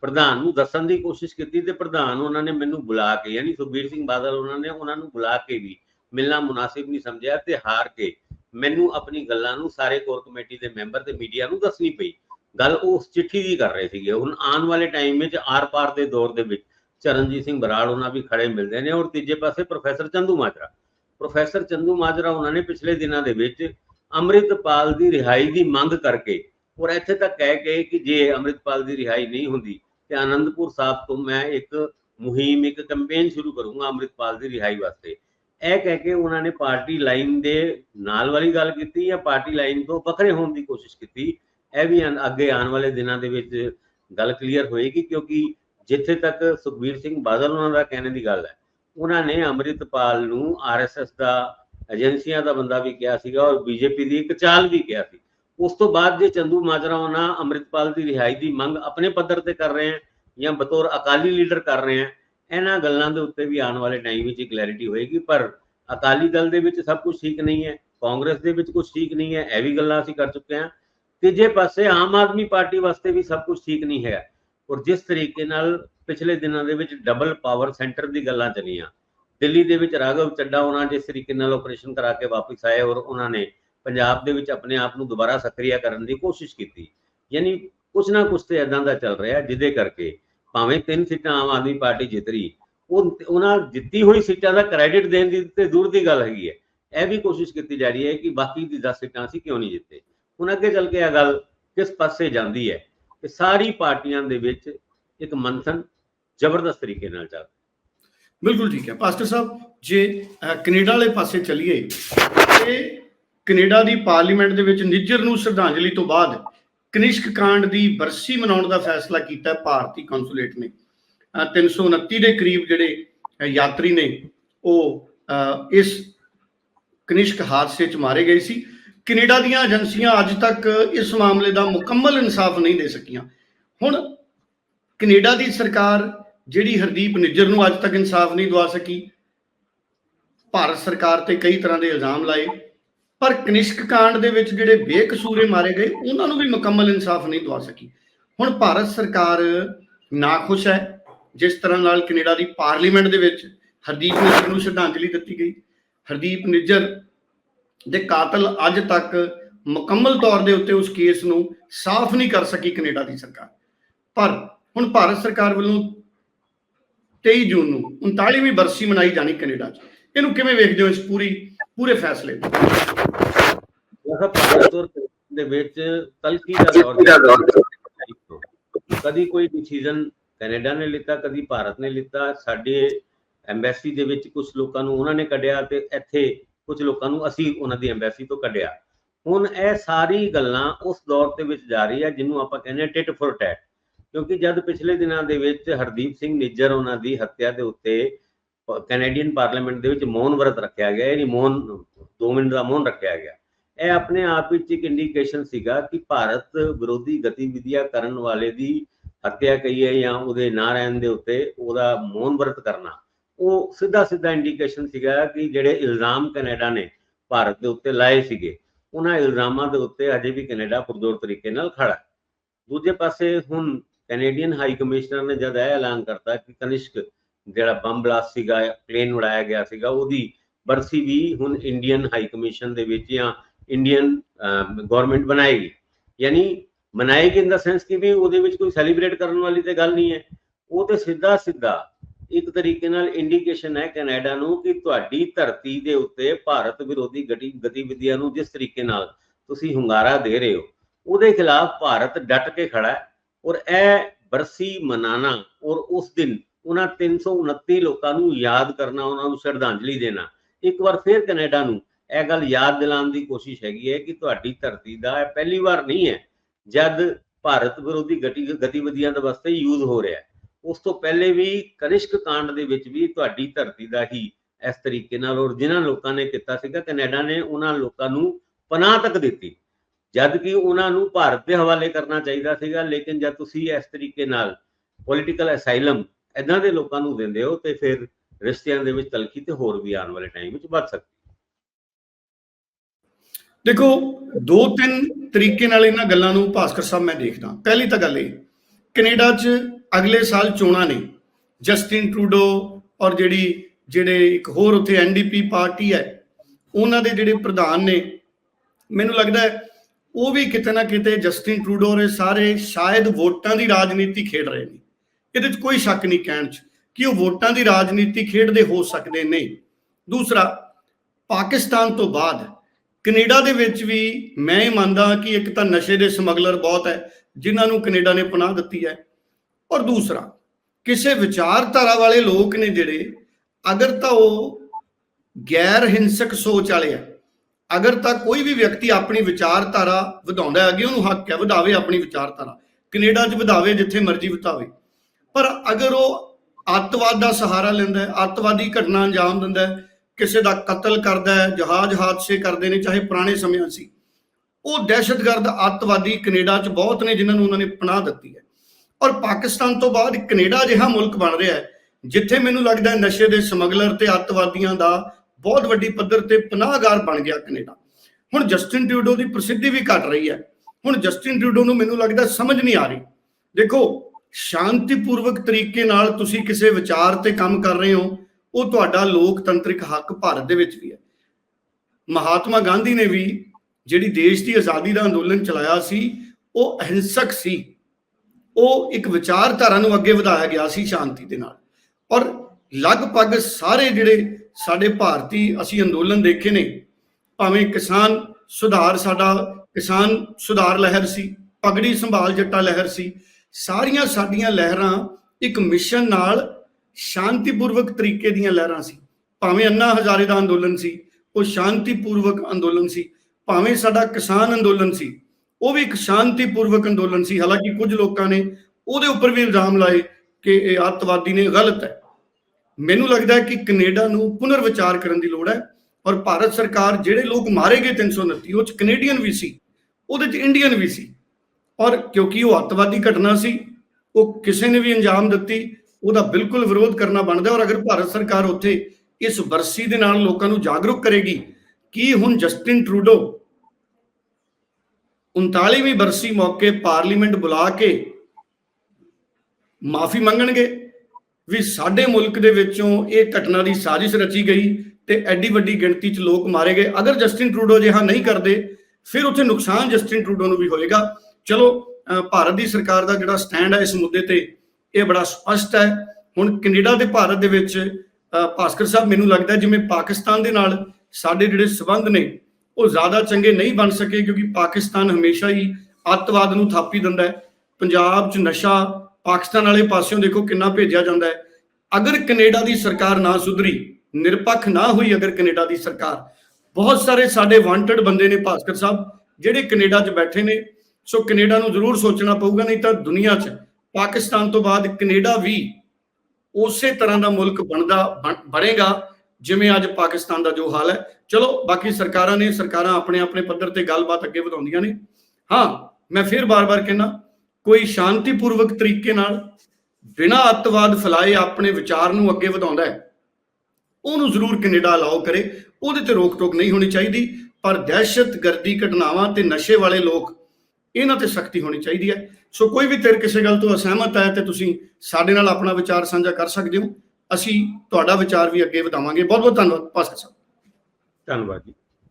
ਪ੍ਰਧਾਨ ਨੂੰ ਦੱਸਣ ਦੀ ਕੋਸ਼ਿਸ਼ ਕੀਤੀ ਤੇ ਪ੍ਰਧਾਨ ਉਹਨਾਂ ਨੇ ਮੈਨੂੰ ਬੁਲਾ ਕੇ, ਯਾਨੀ ਸੁਖਬੀਰ ਸਿੰਘ ਬਾਦਲ ਉਹਨਾਂ ਨੇ ਉਹਨਾਂ ਨੂੰ ਬੁਲਾ ਕੇ ਵੀ ਮਿਲਣਾ ਮੁਨਾਸਿਬ ਨਹੀਂ ਸਮਝਿਆ ਤੇ ਹਾਰ ਕੇ ਮੈਨੂੰ ਆਪਣੀ ਗੱਲਾਂ ਨੂੰ ਸਾਰੇ ਕੋਰ ਕਮੇਟੀ ਦੇ ਮੈਂਬਰ ਤੇ ਮੀਡੀਆ ਨੂੰ ਦੱਸਣੀ ਪਈ। ਗੱਲ ਉਹ ਉਸ ਚਿੱਠੀ ਦੀ ਕਰ ਰਹੇ ਸੀਗੇ। ਹੁਣ ਆਉਣ ਵਾਲੇ ਟਾਈਮ ਵਿੱਚ ਆਰ-ਪਾਰ ਦੇ ਦੌਰ ਦੇ ਵਿੱਚ ਚਰਨਜੀਤ ਸਿੰਘ ਬਰਾੜ ਉਹਨਾਂ ਵੀ ਖੜੇ ਮਿਲਦੇ ਨੇ ਔਰ ਤੀਜੇ ਪਾਸੇ ਪ੍ਰੋਫੈਸਰ ਚੰਦੂ ਮਾਜਰਾ। ਪ੍ਰੋਫੈਸਰ ਚੰਦੂ ਮਾਜਰਾ ਉਹਨਾਂ ਨੇ ਪਿਛਲੇ ਦਿਨਾਂ ਦੇ ਵਿੱਚ ਅੰਮ੍ਰਿਤਪਾਲ ਦੀ ਰਿਹਾਈ ਦੀ ਮੰਗ ਕਰਕੇ ਔਰ ਇੱਥੇ ਤੱਕ ਕਹਿ ਕੇ ਕਿ ਜੇ ਅੰਮ੍ਰਿਤਪਾਲ ਦੀ ਰਿਹਾਈ ਨਹੀਂ ਹੁੰਦੀ ਤੇ ਆਨੰਦਪੁਰ ਸਾਹਿਬ ਤੋਂ ਮੈਂ ਇੱਕ ਮੁਹਿੰਮ, ਇੱਕ ਕੈਂਪੇਨ ਸ਼ੁਰੂ ਕਰੂੰਗਾ ਅੰਮ੍ਰਿਤਪਾਲ ਦੀ ਰਿਹਾਈ ਵਾਸਤੇ। ਇਹ ਕਹਿ ਕੇ ਉਹਨਾਂ ਨੇ ਪਾਰਟੀ ਲਾਈਨ ਦੇ ਨਾਲ ਵਾਲੀ ਗੱਲ ਕੀਤੀ ਜਾਂ ਪਾਰਟੀ ਲਾਈਨ ਤੋਂ ਵੱਖਰੇ ਹੋਣ ਦੀ ਕੋਸ਼ਿਸ਼ ਕੀਤੀ। ਇਹ ਵੀ ਅੱਗੇ ਆਉਣ ਵਾਲੇ ਦਿਨਾਂ ਦੇ ਵਿੱਚ ਗੱਲ ਕਲੀਅਰ ਹੋਏਗੀ ਕਿਉਂਕਿ ਜਿੱਥੇ ਤੱਕ ਸੁਖਬੀਰ ਸਿੰਘ ਬਾਦਲ ਉਹਨਾਂ ਦਾ ਕਹਿਣੇ ਦੀ ਗੱਲ ਹੈ, ਉਹਨਾਂ ਨੇ ਅੰਮ੍ਰਿਤਪਾਲ ਨੂੰ ਆਰਐਸਐਸ ਦਾ ਏਜੰਸੀਆਂ ਦਾ ਬੰਦਾ ਵੀ ਕਿਹਾ ਸੀਗਾ ਔਰ ਬੀਜੇਪੀ ਦੀ ਇੱਕ ਚਾਲ ਵੀ ਕਿਹਾ ਸੀ। ਉਸ ਤੋਂ ਬਾਅਦ ਜੇ ਚੰਦੂ ਮਾਜਰਾ ਉਹਨਾਂ ਅੰਮ੍ਰਿਤਪਾਲ ਦੀ ਰਿਹਾਈ ਦੀ ਮੰਗ ਆਪਣੇ ਪੱਧਰ ਤੇ ਕਰ ਰਹੇ ਹਨ ਜਾਂ ਬਤੌਰ ਅਕਾਲੀ ਲੀਡਰ ਕਰ ਰਹੇ ਹਨ ਇਹਨਾਂ ਗੱਲਾਂ ਦੇ ਉੱਤੇ ਵੀ ਆਉਣ ਵਾਲੇ ਟਾਈਮ ਵਿੱਚ ਕਲੈਰਿਟੀ ਹੋਏਗੀ, ਪਰ ਅਕਾਲੀ ਦਲ ਦੇ ਵਿੱਚ ਸਭ ਕੁਝ ਠੀਕ ਨਹੀਂ ਹੈ, ਕਾਂਗਰਸ ਦੇ ਵਿੱਚ ਕੁਝ ਠੀਕ ਨਹੀਂ ਹੈ, ਇਹ ਵੀ ਗੱਲਾਂ ਅਸੀਂ ਕਰ ਚੁੱਕੇ ਹਾਂ। ਤੀਜੇ ਪਾਸੇ ਆਮ ਆਦਮੀ ਪਾਰਟੀ ਵਾਸਤੇ ਵੀ ਸਭ ਕੁਝ ਠੀਕ ਨਹੀਂ ਹੈ ਔਰ ਜਿਸ ਤਰੀਕੇ ਨਾਲ ਪਿਛਲੇ ਦਿਨਾਂ ਦੇ ਵਿੱਚ ਡਬਲ ਪਾਵਰ ਸੈਂਟਰ ਦੀ ਗੱਲਾਂ ਚੱਲੀਆਂ। ਦਿੱਲੀ ਦੇ ਵਿੱਚ ਰਾਘਵ ਚੱਡਾ ਉਹਨਾਂ ਜਿਸ ਤਰੀਕੇ ਨਾਲ ਆਪਰੇਸ਼ਨ ਕਰਾ ਕੇ ਵਾਪਸ ਆਏ ਔਰ ਉਹਨਾਂ ਨੇ ਪੰਜਾਬ ਦੇ ਵਿੱਚ ਆਪਣੇ ਆਪ ਨੂੰ ਦੁਬਾਰਾ ਸਕਰੀਆ ਕਰਨ ਦੀ ਕੋਸ਼ਿਸ਼ ਕੀਤੀ। ਯਾਨੀ ਕੁਛ ਨਾ ਕੁਛ ਤੇ ਇਦਾਂ ਦਾ ਚੱਲ ਰਿਹਾ ਜਿਹਦੇ ਕਰਕੇ ਭਾਵੇਂ ਤਿੰਨ ਸੀਟਾਂ ਆਮ ਆਦਮੀ ਪਾਰਟੀ ਜਿੱਤ ਰਹੀ, ਉਹ ਉਹਨਾਂ ਜਿੱਤੀ ਹੋਈ ਸੀਟਾਂ ਦਾ ਕ੍ਰੈਡਿਟ ਦੇਣ ਦੀ ਤੇ ਦੂਰ ਦੀ ਗੱਲ ਹੈਗੀ ਹੈ। ਇਹ ਵੀ ਕੋਸ਼ਿਸ਼ ਕੀਤੀ ਜਾ ਰਹੀ ਹੈ ਕਿ ਬਾਕੀ ਦੀ 10 ਸੀਟਾਂ ਅਸੀਂ ਕਿਉਂ ਨਹੀਂ ਜਿੱਤੇ? ਹੁਣ ਅੱਗੇ ਚੱਲ ਕੇ ਇਹ ਗੱਲ ਕਿਸ ਪਾਸੇ ਜਾਂਦੀ ਹੈ? ਕਿ ਸਾਰੀ ਪਾਰਟੀਆਂ ਦੇ ਵਿੱਚ ਇੱਕ ਮੰਥਨ ਜ਼ਬਰਦਸਤ ਤਰੀਕੇ ਨਾਲ ਚੱਲ ਬਿਲਕੁਲ ਠੀਕ ਹੈ। ਪਾਸਟਰ ਸਾਹਿਬ ਜੇ ਕੈਨੇਡਾ ਵਾਲੇ ਪਾਸੇ ਚੱਲੀਏ ਤੇ ਕੈਨੇਡਾ ਦੀ ਪਾਰਲੀਮੈਂਟ ਦੇ ਵਿੱਚ ਨਿੱਜਰ ਨੂੰ ਸ਼ਰਧਾਂਜਲੀ ਤੋਂ ਬਾਅਦ ਕਨਿਸ਼ਕ ਕਾਂਡ ਦੀ ਬਰਸੀ ਮਨਾਉਣ ਦਾ ਫੈਸਲਾ ਕੀਤਾ ਭਾਰਤੀ ਕੌਂਸੂਲੇਟ ਨੇ। ਅਹ, 329 ਦੇ ਕਰੀਬ ਜਿਹੜੇ ਯਾਤਰੀ ਨੇ ਉਹ ਅਹ, ਇਸ ਕਨਿਸ਼ਕ ਹਾਦਸੇ 'ਚ ਮਾਰੇ ਗਏ ਸੀ। ਕੈਨੇਡਾ ਦੀਆਂ ਏਜੰਸੀਆਂ ਅੱਜ ਤੱਕ ਇਸ ਮਾਮਲੇ ਦਾ ਮੁਕੰਮਲ ਇਨਸਾਫ ਨਹੀਂ ਦੇ ਸਕੀਆਂ। ਹੁਣ ਕੈਨੇਡਾ ਦੀ ਸਰਕਾਰ ਜਿਹੜੀ ਹਰਦੀਪ ਨਿੱਜਰ ਨੂੰ ਅੱਜ ਤੱਕ ਇਨਸਾਫ ਨਹੀਂ ਦਵਾ ਸਕੀ, ਭਾਰਤ ਸਰਕਾਰ ਤੇ ਕਈ ਤਰ੍ਹਾਂ ਦੇ ਇਲਜ਼ਾਮ ਲਾਏ, ਪਰ ਕਨਿਸ਼ਕ ਕਾਂਡ ਦੇ ਵਿੱਚ ਜਿਹੜੇ ਬੇਕਸੂਰੇ ਮਾਰੇ ਗਏ, ਉਹਨਾਂ ਨੂੰ ਵੀ ਮੁਕੰਮਲ ਇਨਸਾਫ ਨਹੀਂ ਦਵਾ ਸਕੀ। ਹੁਣ ਭਾਰਤ ਸਰਕਾਰ ਨਾਖੁਸ਼ ਹੈ, ਜਿਸ ਤਰ੍ਹਾਂ ਨਾਲ ਕੈਨੇਡਾ ਦੀ ਪਾਰਲੀਮੈਂਟ ਦੇ ਵਿੱਚ ਹਰਦੀਪ ਨਿੱਜਰ ਨੂੰ ਸ਼ਰਧਾਂਜਲੀ ਦਿੱਤੀ ਗਈ। ਹਰਦੀਪ ਨਿੱਜਰ ਦੇ ਕਾਤਲ ਅੱਜ ਤੱਕ ਮੁਕੰਮਲ ਤੌਰ ਦੇ ਉੱਤੇ ਉਸ ਕੇਸ ਨੂੰ ਸਾਫ਼ ਨਹੀਂ ਕਰ ਸਕੀ ਕੈਨੇਡਾ ਦੀ ਸਰਕਾਰ। ਪਰ ਹੁਣ ਭਾਰਤ ਸਰਕਾਰ ਵੱਲੋਂ 23 ਜੂਨ ਨੂੰ 39ਵੀਂ ਬਰਸੀ ਮਨਾਈ ਜਾਣੀ ਕੈਨੇਡਾ 'ਚ। ਇਹਨੂੰ ਕਿਵੇਂ ਵੇਖਦੇ ਹੋ ਇਸ ਪੂਰੀ ਪੂਰੇ ਫੈਸਲੇ ਨੂੰ ਵੈਸੇ ਭਾਰਤ ਔਰ ਕੈਨੇਡਾ ਦੇ ਵਿੱਚ ਤਲਖੀ ਦਾ ਦੌਰ ਕਦੀ ਕੋਈ ਡਿਸੀਜਨ ਕੈਨੇਡਾ ਨੇ ਲਿੱਤਾ ਕਦੀ ਭਾਰਤ ਨੇ ਲਿੱਤਾ। ਸਾਡੇ ਐਮਬੈਸੀ ਦੇ ਵਿੱਚ ਕੁਝ ਲੋਕਾਂ ਨੂੰ ਉਹਨਾਂ ਨੇ ਕੱਢਿਆ ਤੇ ਇੱਥੇ ਕੁਝ ਲੋਕਾਂ ਨੂੰ ਅਸੀਂ ਉਹਨਾਂ ਦੀ ਐਮਬੈਸੀ ਤੋਂ ਕੱਢਿਆ। ਹੁਣ ਇਹ ਸਾਰੀ ਗੱਲਾਂ ਉਸ ਦੌਰ ਦੇ ਵਿੱਚ ਜਾ ਰਹੀ ਹੈ, ਜਿਹਨੂੰ ਆਪਾਂ ਕਹਿੰਦੇ ਹਾਂ ਟਿਟ ਫॉर ਟੈਟ ਕਿਉਂਕਿ ਜਦ ਪਿਛਲੇ ਦਿਨਾਂ ਦੇ ਵਿੱਚ ਹਰਦੀਪ ਸਿੰਘ ਨਿੱਜਰ ਉਹਨਾਂ ਦੀ ਹੱਤਿਆ ਦੇ ਉੱਤੇ ਕੈਨੇਡੀਅਨ ਪਾਰਲੀਮੈਂਟ ਦੇ ਵਿੱਚ ਮੌਨ ਵਰਤ ਰੱਖਿਆ ਗਿਆ, ਇਹ ਨਹੀਂ ਮੌਨ 2 ਮਿੰਟ ਦਾ ਮੌਨ ਰੱਖਿਆ ਗਿਆ। ਇਹ ਆਪਣੇ ਆਪ ਵਿੱਚ ਇੱਕ ਇੰਡੀਕੇਸ਼ਨ ਸੀਗਾ ਕਿ ਭਾਰਤ ਵਿਰੋਧੀ ਗਤੀਵਿਧੀਆਂ ਕਰਨ ਵਾਲੇ ਦੀ ਹੱਤਿਆ ਕਹੀਏ ਜਾਂ ਉਹਦੇ ਨਾ ਰਹਿਣ ਦੇ ਉੱਤੇ ਉਹਦਾ ਮੌਨ ਵਰਤ ਕਰਨਾ। ਉਹ ਸਿੱਧਾ ਸਿੱਧਾ ਇੰਡੀਕੇਸ਼ਨ ਸੀਗਾ ਕਿ ਜਿਹੜੇ ਇਲਜ਼ਾਮ ਕੈਨੇਡਾ ਨੇ ਭਾਰਤ ਦੇ ਉੱਤੇ ਲਾਏ ਸੀਗੇ, ਉਹਨਾਂ ਇਲਜ਼ਾਮਾਂ ਦੇ ਉੱਤੇ ਅਜੇ ਵੀ ਕੈਨੇਡਾ ਪੁਰਜ਼ੋਰ ਤਰੀਕੇ ਨਾਲ ਖੜਾ ਦੂਜੇ ਪਾਸੇ ਹੁਣ ਕੈਨੇਡੀਅਨ ਹਾਈ ਕਮਿਸ਼ਨਰ ਨੇ ਜਦ ਇਹ ਐਲਾਨ ਕਰਤਾ ਕਿ ਕਨਿਸ਼ਕ ਜਿਹੜਾ ਬੰਬ ਬਲਾਸਟ ਸੀਗਾ, ਪਲੇਨ ਉਡਾਇਆ ਗਿਆ ਸੀਗਾ, ਉਹਦੀ ਬਰਸੀ ਵੀ ਹੁਣ ਇੰਡੀਅਨ ਹਾਈ ਕਮਿਸ਼ਨ ਦੇ ਵਿੱਚ ਜਾਂ ਇੰਡੀਅਨ ਗਵਰਨਮੈਂਟ ਬਣਾਏਗੀ। ਯਾਨੀ ਮਨਾਏਗੀ ਇਨ ਦਾ ਸੈਂਸ ਕਿ ਵੀ ਉਹਦੇ ਵਿੱਚ ਕੋਈ ਸੈਲੀਬ੍ਰੇਟ ਕਰਨ ਵਾਲੀ ਤੇ ਗੱਲ ਨਹੀਂ ਹੈ। ਉਹ ਤੇ ਸਿੱਧਾ ਸਿੱਧਾ ਇੱਕ ਤਰੀਕੇ ਨਾਲ ਇੰਡੀਕੇਸ਼ਨ ਹੈ ਕੈਨੇਡਾ ਨੂੰ ਕਿ ਤੁਹਾਡੀ ਧਰਤੀ ਦੇ ਉੱਤੇ ਭਾਰਤ ਵਿਰੋਧੀ ਗਤੀ ਗਤੀਵਿਧੀਆਂ ਨੂੰ ਜਿਸ ਤਰੀਕੇ ਨਾਲ ਤੁਸੀਂ ਹੁੰਗਾਰਾ ਦੇ ਰਹੇ ਹੋ, ਉਹਦੇ ਖਿਲਾਫ ਭਾਰਤ ਡਟ ਕੇ ਖੜਾ ਹੈ ਔਰ ਇਹ ਬਰਸੀ ਮਨਾਣਾ ਔਰ ਉਸ ਦਿਨ ਉਹਨਾਂ 329 ਲੋਕਾਂ ਨੂੰ ਯਾਦ ਕਰਨਾ, ਉਹਨਾਂ ਨੂੰ ਸ਼ਰਧਾਂਜਲੀ ਦੇਣਾ। ਇੱਕ ਵਾਰ ਫਿਰ ਕੈਨੇਡਾ ਨੂੰ ਇਹ ਗੱਲ ਯਾਦ ਦਿਲਾਉਣ ਦੀ ਕੋਸ਼ਿਸ਼ ਹੈਗੀ ਹੈ ਕਿ ਤੁਹਾਡੀ ਧਰਤੀ ਦਾ ਇਹ ਪਹਿਲੀ ਵਾਰ ਨਹੀਂ ਹੈ ਜਦ ਭਾਰਤ ਵਿਰੋਧੀ ਗਤੀ ਗਤੀਵਿਧੀਆਂ ਦੇ ਵਾਸਤੇ ਯੂਜ਼ ਹੋ ਰਿਹਾ ਹੈ। ਉਸ ਤੋਂ ਪਹਿਲੇ ਵੀ ਕਨਿਸ਼ਕ ਕਾਂਡ ਦੇ ਵਿੱਚ ਵੀ ਤੁਹਾਡੀ ਧਰਤੀ ਦਾ ਹੀ ਇਸ ਤਰੀਕੇ ਨਾਲ ਔਰ ਜਿਨ੍ਹਾਂ ਲੋਕਾਂ ਨੇ ਕੀਤਾ ਸੀਗਾ, ਕੈਨੇਡਾ ਨੇ ਉਹਨਾਂ ਲੋਕਾਂ ਨੂੰ ਪਨਾਹ ਤੱਕ ਦਿੱਤੀ। ਜਦ ਕਿ ਉਹਨਾਂ ਨੂੰ ਭਾਰਤ ਦੇ ਹਵਾਲੇ ਕਰਨਾ ਚਾਹੀਦਾ ਸੀਗਾ, ਲੇਕਿਨ ਜਦ ਤੁਸੀਂ ਇਸ ਤਰੀਕੇ ਨਾਲ ਪੋਲੀਟੀਕਲ ਅਸਾਈਲਮ ਇਦਾਂ ਦੇ ਲੋਕਾਂ ਨੂੰ ਦਿੰਦੇ ਹੋ, ਤੇ ਫਿਰ ਰਿਸ਼ਤਿਆਂ ਦੇ ਵਿੱਚ ਤਲਖੀ ਤੇ ਹੋਰ ਵੀ ਆਉਣ ਵਾਲੇ ਟਾਈਮ ਵਿੱਚ ਵੱਧ ਸਕਦੀ ਦੇਖੋ ਦੋ ਤਿੰਨ ਤਰੀਕੇ ਨਾਲ ਇਹਨਾਂ ਗੱਲਾਂ ਨੂੰ ਭਾਸਕਰ ਸਾਹਿਬ ਮੈਂ ਦੇਖਦਾ। ਪਹਿਲੀ ਤਾਂ ਗੱਲ ਇਹ, ਕੈਨੇਡਾ 'ਚ ਅਗਲੇ ਸਾਲ ਚੋਣਾਂ ਨੇ, ਜਸਟਿਨ ਟਰੂਡੋ ਔਰ ਜਿਹੜੀ, ਜਿਹੜੇ ਇੱਕ ਹੋਰ ਉੱਥੇ ਐਨਡੀਪੀ ਪਾਰਟੀ ਹੈ, ਉਹਨਾਂ ਦੇ ਜਿਹੜੇ ਪ੍ਰਧਾਨ ਨੇ, ਮੈਨੂੰ ਲੱਗਦਾ ਹੈ ਉਹ ਵੀ ਕਿਤੇ ਨਾ ਕਿਤੇ ਜਸਟਿਨ ਟਰੂਡੋ ਔਰ ਇਹ ਸਾਰੇ ਸ਼ਾਇਦ ਵੋਟਾਂ ਦੀ ਰਾਜਨੀਤੀ ਖੇਡ ਰਹੇ ਨੇ। ਇਹਦੇ 'ਚ ਕੋਈ ਸ਼ੱਕ ਨਹੀਂ ਕਹਿਣ 'ਚ ਕਿ ਉਹ ਵੋਟਾਂ ਦੀ ਰਾਜਨੀਤੀ ਖੇਡਦੇ ਹੋ ਸਕਦੇ ਨੇ। ਦੂਸਰਾ, ਪਾਕਿਸਤਾਨ ਤੋਂ ਬਾਅਦ ਕੈਨੇਡਾ ਦੇ ਵਿੱਚ ਵੀ ਮੈਂ ਇਹ ਮੰਨਦਾ ਕਿ ਇੱਕ ਤਾਂ ਨਸ਼ੇ ਦੇ ਸਮਗਲਰ ਬਹੁਤ ਹੈ, ਜਿਨ੍ਹਾਂ ਨੂੰ ਕੈਨੇਡਾ ਨੇ ਪਨਾਹ ਦਿੱਤੀ ਹੈ। ਔਰ ਦੂਸਰਾ, ਕਿਸੇ ਵਿਚਾਰਧਾਰਾ ਵਾਲੇ ਲੋਕ ਨੇ ਜਿਹੜੇ, ਅਗਰ ਤਾਂ ਉਹ ਗੈਰ ਹਿੰਸਕ ਸੋਚ ਵਾਲੇ ਆ, ਅਗਰ ਤਾਂ ਕੋਈ ਵੀ ਵਿਅਕਤੀ ਆਪਣੀ ਵਿਚਾਰਧਾਰਾ ਵਧਾਉਂਦਾ ਹੈ, ਅੱਗੇ ਉਹਨੂੰ ਹੱਕ ਹੈ ਵਧਾਵੇ ਆਪਣੀ ਵਿਚਾਰਧਾਰਾ, ਕੈਨੇਡਾ 'ਚ ਵਧਾਵੇ, ਜਿੱਥੇ ਮਰਜ਼ੀ ਵਧਾਵੇ। ਪਰ ਅਗਰ ਉਹ ਅੱਤਵਾਦ ਦਾ ਸਹਾਰਾ ਲੈਂਦਾ ਹੈ, ਅੱਤਵਾਦੀ ਘਟਨਾ ਅੰਜਾਮ ਦਿੰਦਾ ਹੈ, ਕਿਸੇ ਦਾ ਕਤਲ ਕਰਦਾ ਹੈ, ਜਹਾਜ਼ ਹਾਦਸੇ ਕਰਦੇ ਨੇ, ਚਾਹੇ ਪੁਰਾਣੇ ਸਮਿਆਂ ਸੀ, ਉਹ ਦਹਿਸ਼ਤਗਰਦ ਅੱਤਵਾਦੀ ਕੈਨੇਡਾ 'ਚ ਬਹੁਤ ਨੇ ਜਿਨ੍ਹਾਂ ਨੂੰ ਉਹਨਾਂ ਨੇ ਪਨਾਹ ਦਿੱਤੀ ਹੈ। ਔਰ ਪਾਕਿਸਤਾਨ ਤੋਂ ਬਾਅਦ ਕੈਨੇਡਾ ਅਜਿਹਾ ਮੁਲਕ ਬਣ ਰਿਹਾ ਹੈ, ਜਿੱਥੇ ਮੈਨੂੰ ਲੱਗਦਾ ਹੈ ਨਸ਼ੇ ਦੇ ਸਮਗਲਰ ਤੇ ਅੱਤਵਾਦੀਆਂ ਦਾ ਬਹੁਤ ਵੱਡੀ ਪੱਧਰ ਤੇ ਪਨਾਹਗਾਰ ਬਣ ਗਿਆ ਕੈਨੇਡਾ। ਹੁਣ ਜਸਟਿਨ ਟਰੂਡੋ ਦੀ ਪ੍ਰਸਿੱਧੀ ਵੀ ਘਟ ਰਹੀ ਹੈ। ਹੁਣ ਜਸਟਿਨ ਟਰੂਡੋ ਨੂੰ ਮੈਨੂੰ ਲੱਗਦਾ ਸਮਝ ਨਹੀਂ ਆ ਰਹੀ। ਦੇਖੋ, ਸ਼ਾਂਤੀਪੂਰਵਕ ਤਰੀਕੇ ਨਾਲ ਤੁਸੀਂ ਕਿਸੇ ਵਿਚਾਰ ਤੇ ਕੰਮ ਕਰ ਰਹੇ ਹੋ, ਉਹ ਤੁਹਾਡਾ ਲੋਕਤੰਤਰਿਕ ਹੱਕ ਭਾਰਤ ਦੇ ਵਿੱਚ ਵੀ ਹੈ। ਮਹਾਤਮਾ ਗਾਂਧੀ ਨੇ ਵੀ ਜਿਹੜੀ ਦੇਸ਼ ਦੀ ਆਜ਼ਾਦੀ ਦਾ ਅੰਦੋਲਨ ਚਲਾਇਆ ਸੀ, ਉਹ ਅਹਿੰਸਕ ਸੀ। ਉਹ ਇੱਕ ਵਿਚਾਰਧਾਰਾ ਨੂੰ ਅੱਗੇ ਵਧਾਇਆ ਗਿਆ ਸੀ ਸ਼ਾਂਤੀ ਦੇ ਨਾਲ। ਔਰ ਲਗਭਗ ਸਾਰੇ ਜਿਹੜੇ ਸਾਡੇ ਭਾਰਤੀ ਅਸੀਂ ਅੰਦੋਲਨ ਦੇਖੇ ਨੇ, ਭਾਵੇਂ ਕਿਸਾਨ ਸੁਧਾਰ ਸਾਡਾ, ਕਿਸਾਨ ਸੁਧਾਰ ਲਹਿਰ ਸੀ, ਪਗੜੀ ਸੰਭਾਲ ਜੱਟਾ ਲਹਿਰ ਸੀ, ਸਾਰੀਆਂ ਸਾਡੀਆਂ ਲਹਿਰਾਂ ਇੱਕ ਮਿਸ਼ਨ ਨਾਲ ਸ਼ਾਂਤੀਪੂਰਵਕ ਤਰੀਕੇ ਦੀਆਂ ਲਹਿਰਾਂ ਸੀ। ਭਾਵੇਂ ਅੰਨਾ ਹਜ਼ਾਰੇ ਦਾ ਅੰਦੋਲਨ ਸੀ, ਉਹ ਸ਼ਾਂਤੀਪੂਰਵਕ ਅੰਦੋਲਨ ਸੀ, ਭਾਵੇਂ ਸਾਡਾ ਕਿਸਾਨ ਅੰਦੋਲਨ ਸੀ ਉਹ ਵੀ ਇੱਕ ਸ਼ਾਂਤੀਪੂਰਵਕ ਅੰਦੋਲਨ ਸੀ। ਹਾਲਾਂਕਿ ਕੁਝ ਲੋਕਾਂ ਨੇ ਉਹਦੇ ਉੱਪਰ ਵੀ ਇਲਜ਼ਾਮ ਲਾਏ ਕਿ ਇਹ ਅੱਤਵਾਦੀ ਨੇ ਗਲਤ ਹੈ। ਮੈਨੂੰ ਲੱਗਦਾ ਹੈ ਕਿ ਕੈਨੇਡਾ ਨੂੰ ਪੁਨਰ ਵਿਚਾਰ ਕਰਨ ਦੀ ਲੋੜ ਹੈ ਔਰ ਭਾਰਤ ਸਰਕਾਰ ਜਿਹੜੇ ਲੋਕ ਮਾਰੇ ਗਏ 329 ਉਹ ਚ ਕੈਨੇਡੀਅਨ ਵੀ ਸੀ, ਉਹਦੇ ਚ ਇੰਡੀਅਨ ਵੀ ਸੀ। ਔਰ ਕਿਉਂਕਿ ਉਹ ਅੱਤਵਾਦੀ ਘਟਨਾ ਸੀ, ਉਹ ਕਿਸੇ ਨੇ ਵੀ ਅੰਜਾਮ ਦਿੱਤੀ, ਉਹਦਾ ਬਿਲਕੁਲ ਵਿਰੋਧ ਕਰਨਾ ਬਣਦਾ ਔਰ ਅਗਰ ਭਾਰਤ ਸਰਕਾਰ ਉੱਥੇ ਇਸ ਵਰਸੀ ਦੇ ਨਾਲ ਲੋਕਾਂ ਨੂੰ ਜਾਗਰੂਕ ਕਰੇਗੀ, ਕਿ ਹੁਣ ਜਸਟਿਨ ਟਰੂਡੋ 39ਵੀਂ ਬਰਸੀ ਮੌਕੇ ਪਾਰਲੀਮੈਂਟ ਬੁਲਾ ਕੇ ਮਾਫੀ ਮੰਗਣਗੇ ਵੀ ਸਾਡੇ ਮੁਲਕ ਦੇ ਵਿੱਚੋਂ ਇਹ ਘਟਨਾ ਦੀ ਸਾਜ਼ਿਸ਼ ਰਚੀ ਗਈ ਤੇ ਐਡੀ ਵੱਡੀ ਗਿਣਤੀ 'ਚ ਲੋਕ ਮਾਰੇ ਗਏ। ਅਗਰ ਜਸਟਿਨ ਟਰੂਡੋ ਜਿਹਾ ਨਹੀਂ ਕਰਦੇ, ਫਿਰ ਉੱਥੇ ਨੁਕਸਾਨ ਜਸਟਿਨ ਟਰੂਡੋ ਨੂੰ ਵੀ ਹੋਏਗਾ। ਚਲੋ ਭਾਰਤ ਦੀ ਸਰਕਾਰ ਦਾ ਜਿਹੜਾ ਸਟੈਂਡ ਹੈ ਇਸ ਮੁੱਦੇ ਤੇ, ਇਹ ਬੜਾ ਸਪਸ਼ਟ ਹੈ। ਹੁਣ ਕੈਨੇਡਾ ਤੇ ਭਾਰਤ ਦੇ ਵਿੱਚ ਭਾਸਕਰ ਸਾਹਿਬ, ਮੈਨੂੰ ਲੱਗਦਾ ਜਿਵੇਂ ਪਾਕਿਸਤਾਨ ਦੇ ਨਾਲ ਸਾਡੇ ਜਿਹੜੇ ਸਬੰਧ ਨੇ ਉਹ ਜ਼ਿਆਦਾ ਚੰਗੇ ਨਹੀਂ ਬਣ ਸਕੇ ਕਿਉਂਕਿ ਪਾਕਿਸਤਾਨ ਹਮੇਸ਼ਾ ਹੀ ਅੱਤਵਾਦ ਨੂੰ ਥਾਪੀ ਦਿੰਦਾ ਹੈ। ਪੰਜਾਬ 'ਚ ਨਸ਼ਾ ਪਾਕਿਸਤਾਨ ਵਾਲੇ ਪਾਸਿਓਂ ਦੇਖੋ ਕਿੰਨਾ ਭੇਜਿਆ ਜਾਂਦਾ ਹੈ। ਅਗਰ ਕੈਨੇਡਾ ਦੀ ਸਰਕਾਰ ਨਾ ਸੁਧਰੀ, ਨਿਰਪੱਖ ਨਾ ਹੋਈ ਅਗਰ ਕੈਨੇਡਾ ਦੀ ਸਰਕਾਰ, ਬਹੁਤ ਸਾਰੇ ਸਾਡੇ ਵਾਂਟਡ ਬੰਦੇ ਨੇ ਭਾਸਕਰ ਸਾਹਿਬ, ਜਿਹੜੇ ਕੈਨੇਡਾ 'ਚ ਬੈਠੇ ਨੇ। ਸੋ ਕੈਨੇਡਾ ਨੂੰ ਜ਼ਰੂਰ ਸੋਚਣਾ ਪਊਗਾ, ਨਹੀਂ ਤਾਂ ਦੁਨੀਆ 'ਚ ਪਾਕਿਸਤਾਨ ਤੋਂ ਬਾਅਦ ਕੈਨੇਡਾ ਵੀ ਉਸੇ ਤਰ੍ਹਾਂ ਦਾ ਮੁਲਕ ਬਣਦਾ, ਬਣ- ਬਣੇਗਾ। ਜਿਵੇਂ ਅੱਜ ਪਾਕਿਸਤਾਨ ਦਾ ਜੋ ਹਾਲ ਹੈ। ਚਲੋ, ਬਾਕੀ ਸਰਕਾਰਾਂ ਨੇ, ਸਰਕਾਰਾਂ ਆਪਣੇ ਆਪਣੇ ਪੱਧਰ ਤੇ ਗੱਲਬਾਤ ਅੱਗੇ ਵਧਾਉਂਦੀਆਂ ਨੇ। ਹਾਂ, ਮੈਂ ਫਿਰ ਬਾਰ-ਬਾਰ ਕਹਿੰਦਾ, ਕੋਈ ਸ਼ਾਂਤੀਪੂਰਵਕ ਤਰੀਕੇ ਨਾਲ ਬਿਨਾਂ ਅੱਤਵਾਦ ਫੈਲਾਏ ਆਪਣੇ ਵਿਚਾਰ ਨੂੰ ਅੱਗੇ ਵਧਾਉਂਦਾ ਹੈ, ਉਹਨੂੰ ਜ਼ਰੂਰ ਕੈਨੇਡਾ ਅਲਾਉ ਕਰੇ। ਉਹਦੇ ਤੇ ਰੋਕ ਟੋਕ ਨਹੀਂ ਹੋਣੀ ਚਾਹੀਦੀ, ਪਰ ਦਹਿਸ਼ਤਗਰਦੀ ਘਟਨਾਵਾਂ ਤੇ ਨਸ਼ੇ ਵਾਲੇ ਲੋਕ, ਇਹਨਾਂ ਤੇ ਸਖਤੀ ਹੋਣੀ ਚਾਹੀਦੀ ਹੈ। ਸੋ ਕੋਈ ਵੀ ਤੇਰ ਕਿਸੇ ਗੱਲ ਤੋਂ ਅਸਹਿਮਤ ਹੈ ਤੇ ਤੁਸੀਂ ਸਾਡੇ ਨਾਲ ਆਪਣਾ ਵਿਚਾਰ ਸਾਂਝਾ ਕਰ ਸਕਦੇ ਹੋ। ਅਸੀਂ ਤੁਹਾਡਾ ਵਿਚਾਰ ਵੀ ਅੱਗੇ ਵਧਾਵਾਂਗੇ। ਬਹੁਤ ਬਹੁਤ ਧੰਨਵਾਦ। ਭਾਸਕਰ ਸਾਹਿਬ। ਧੰਨਵਾਦ ਜੀ।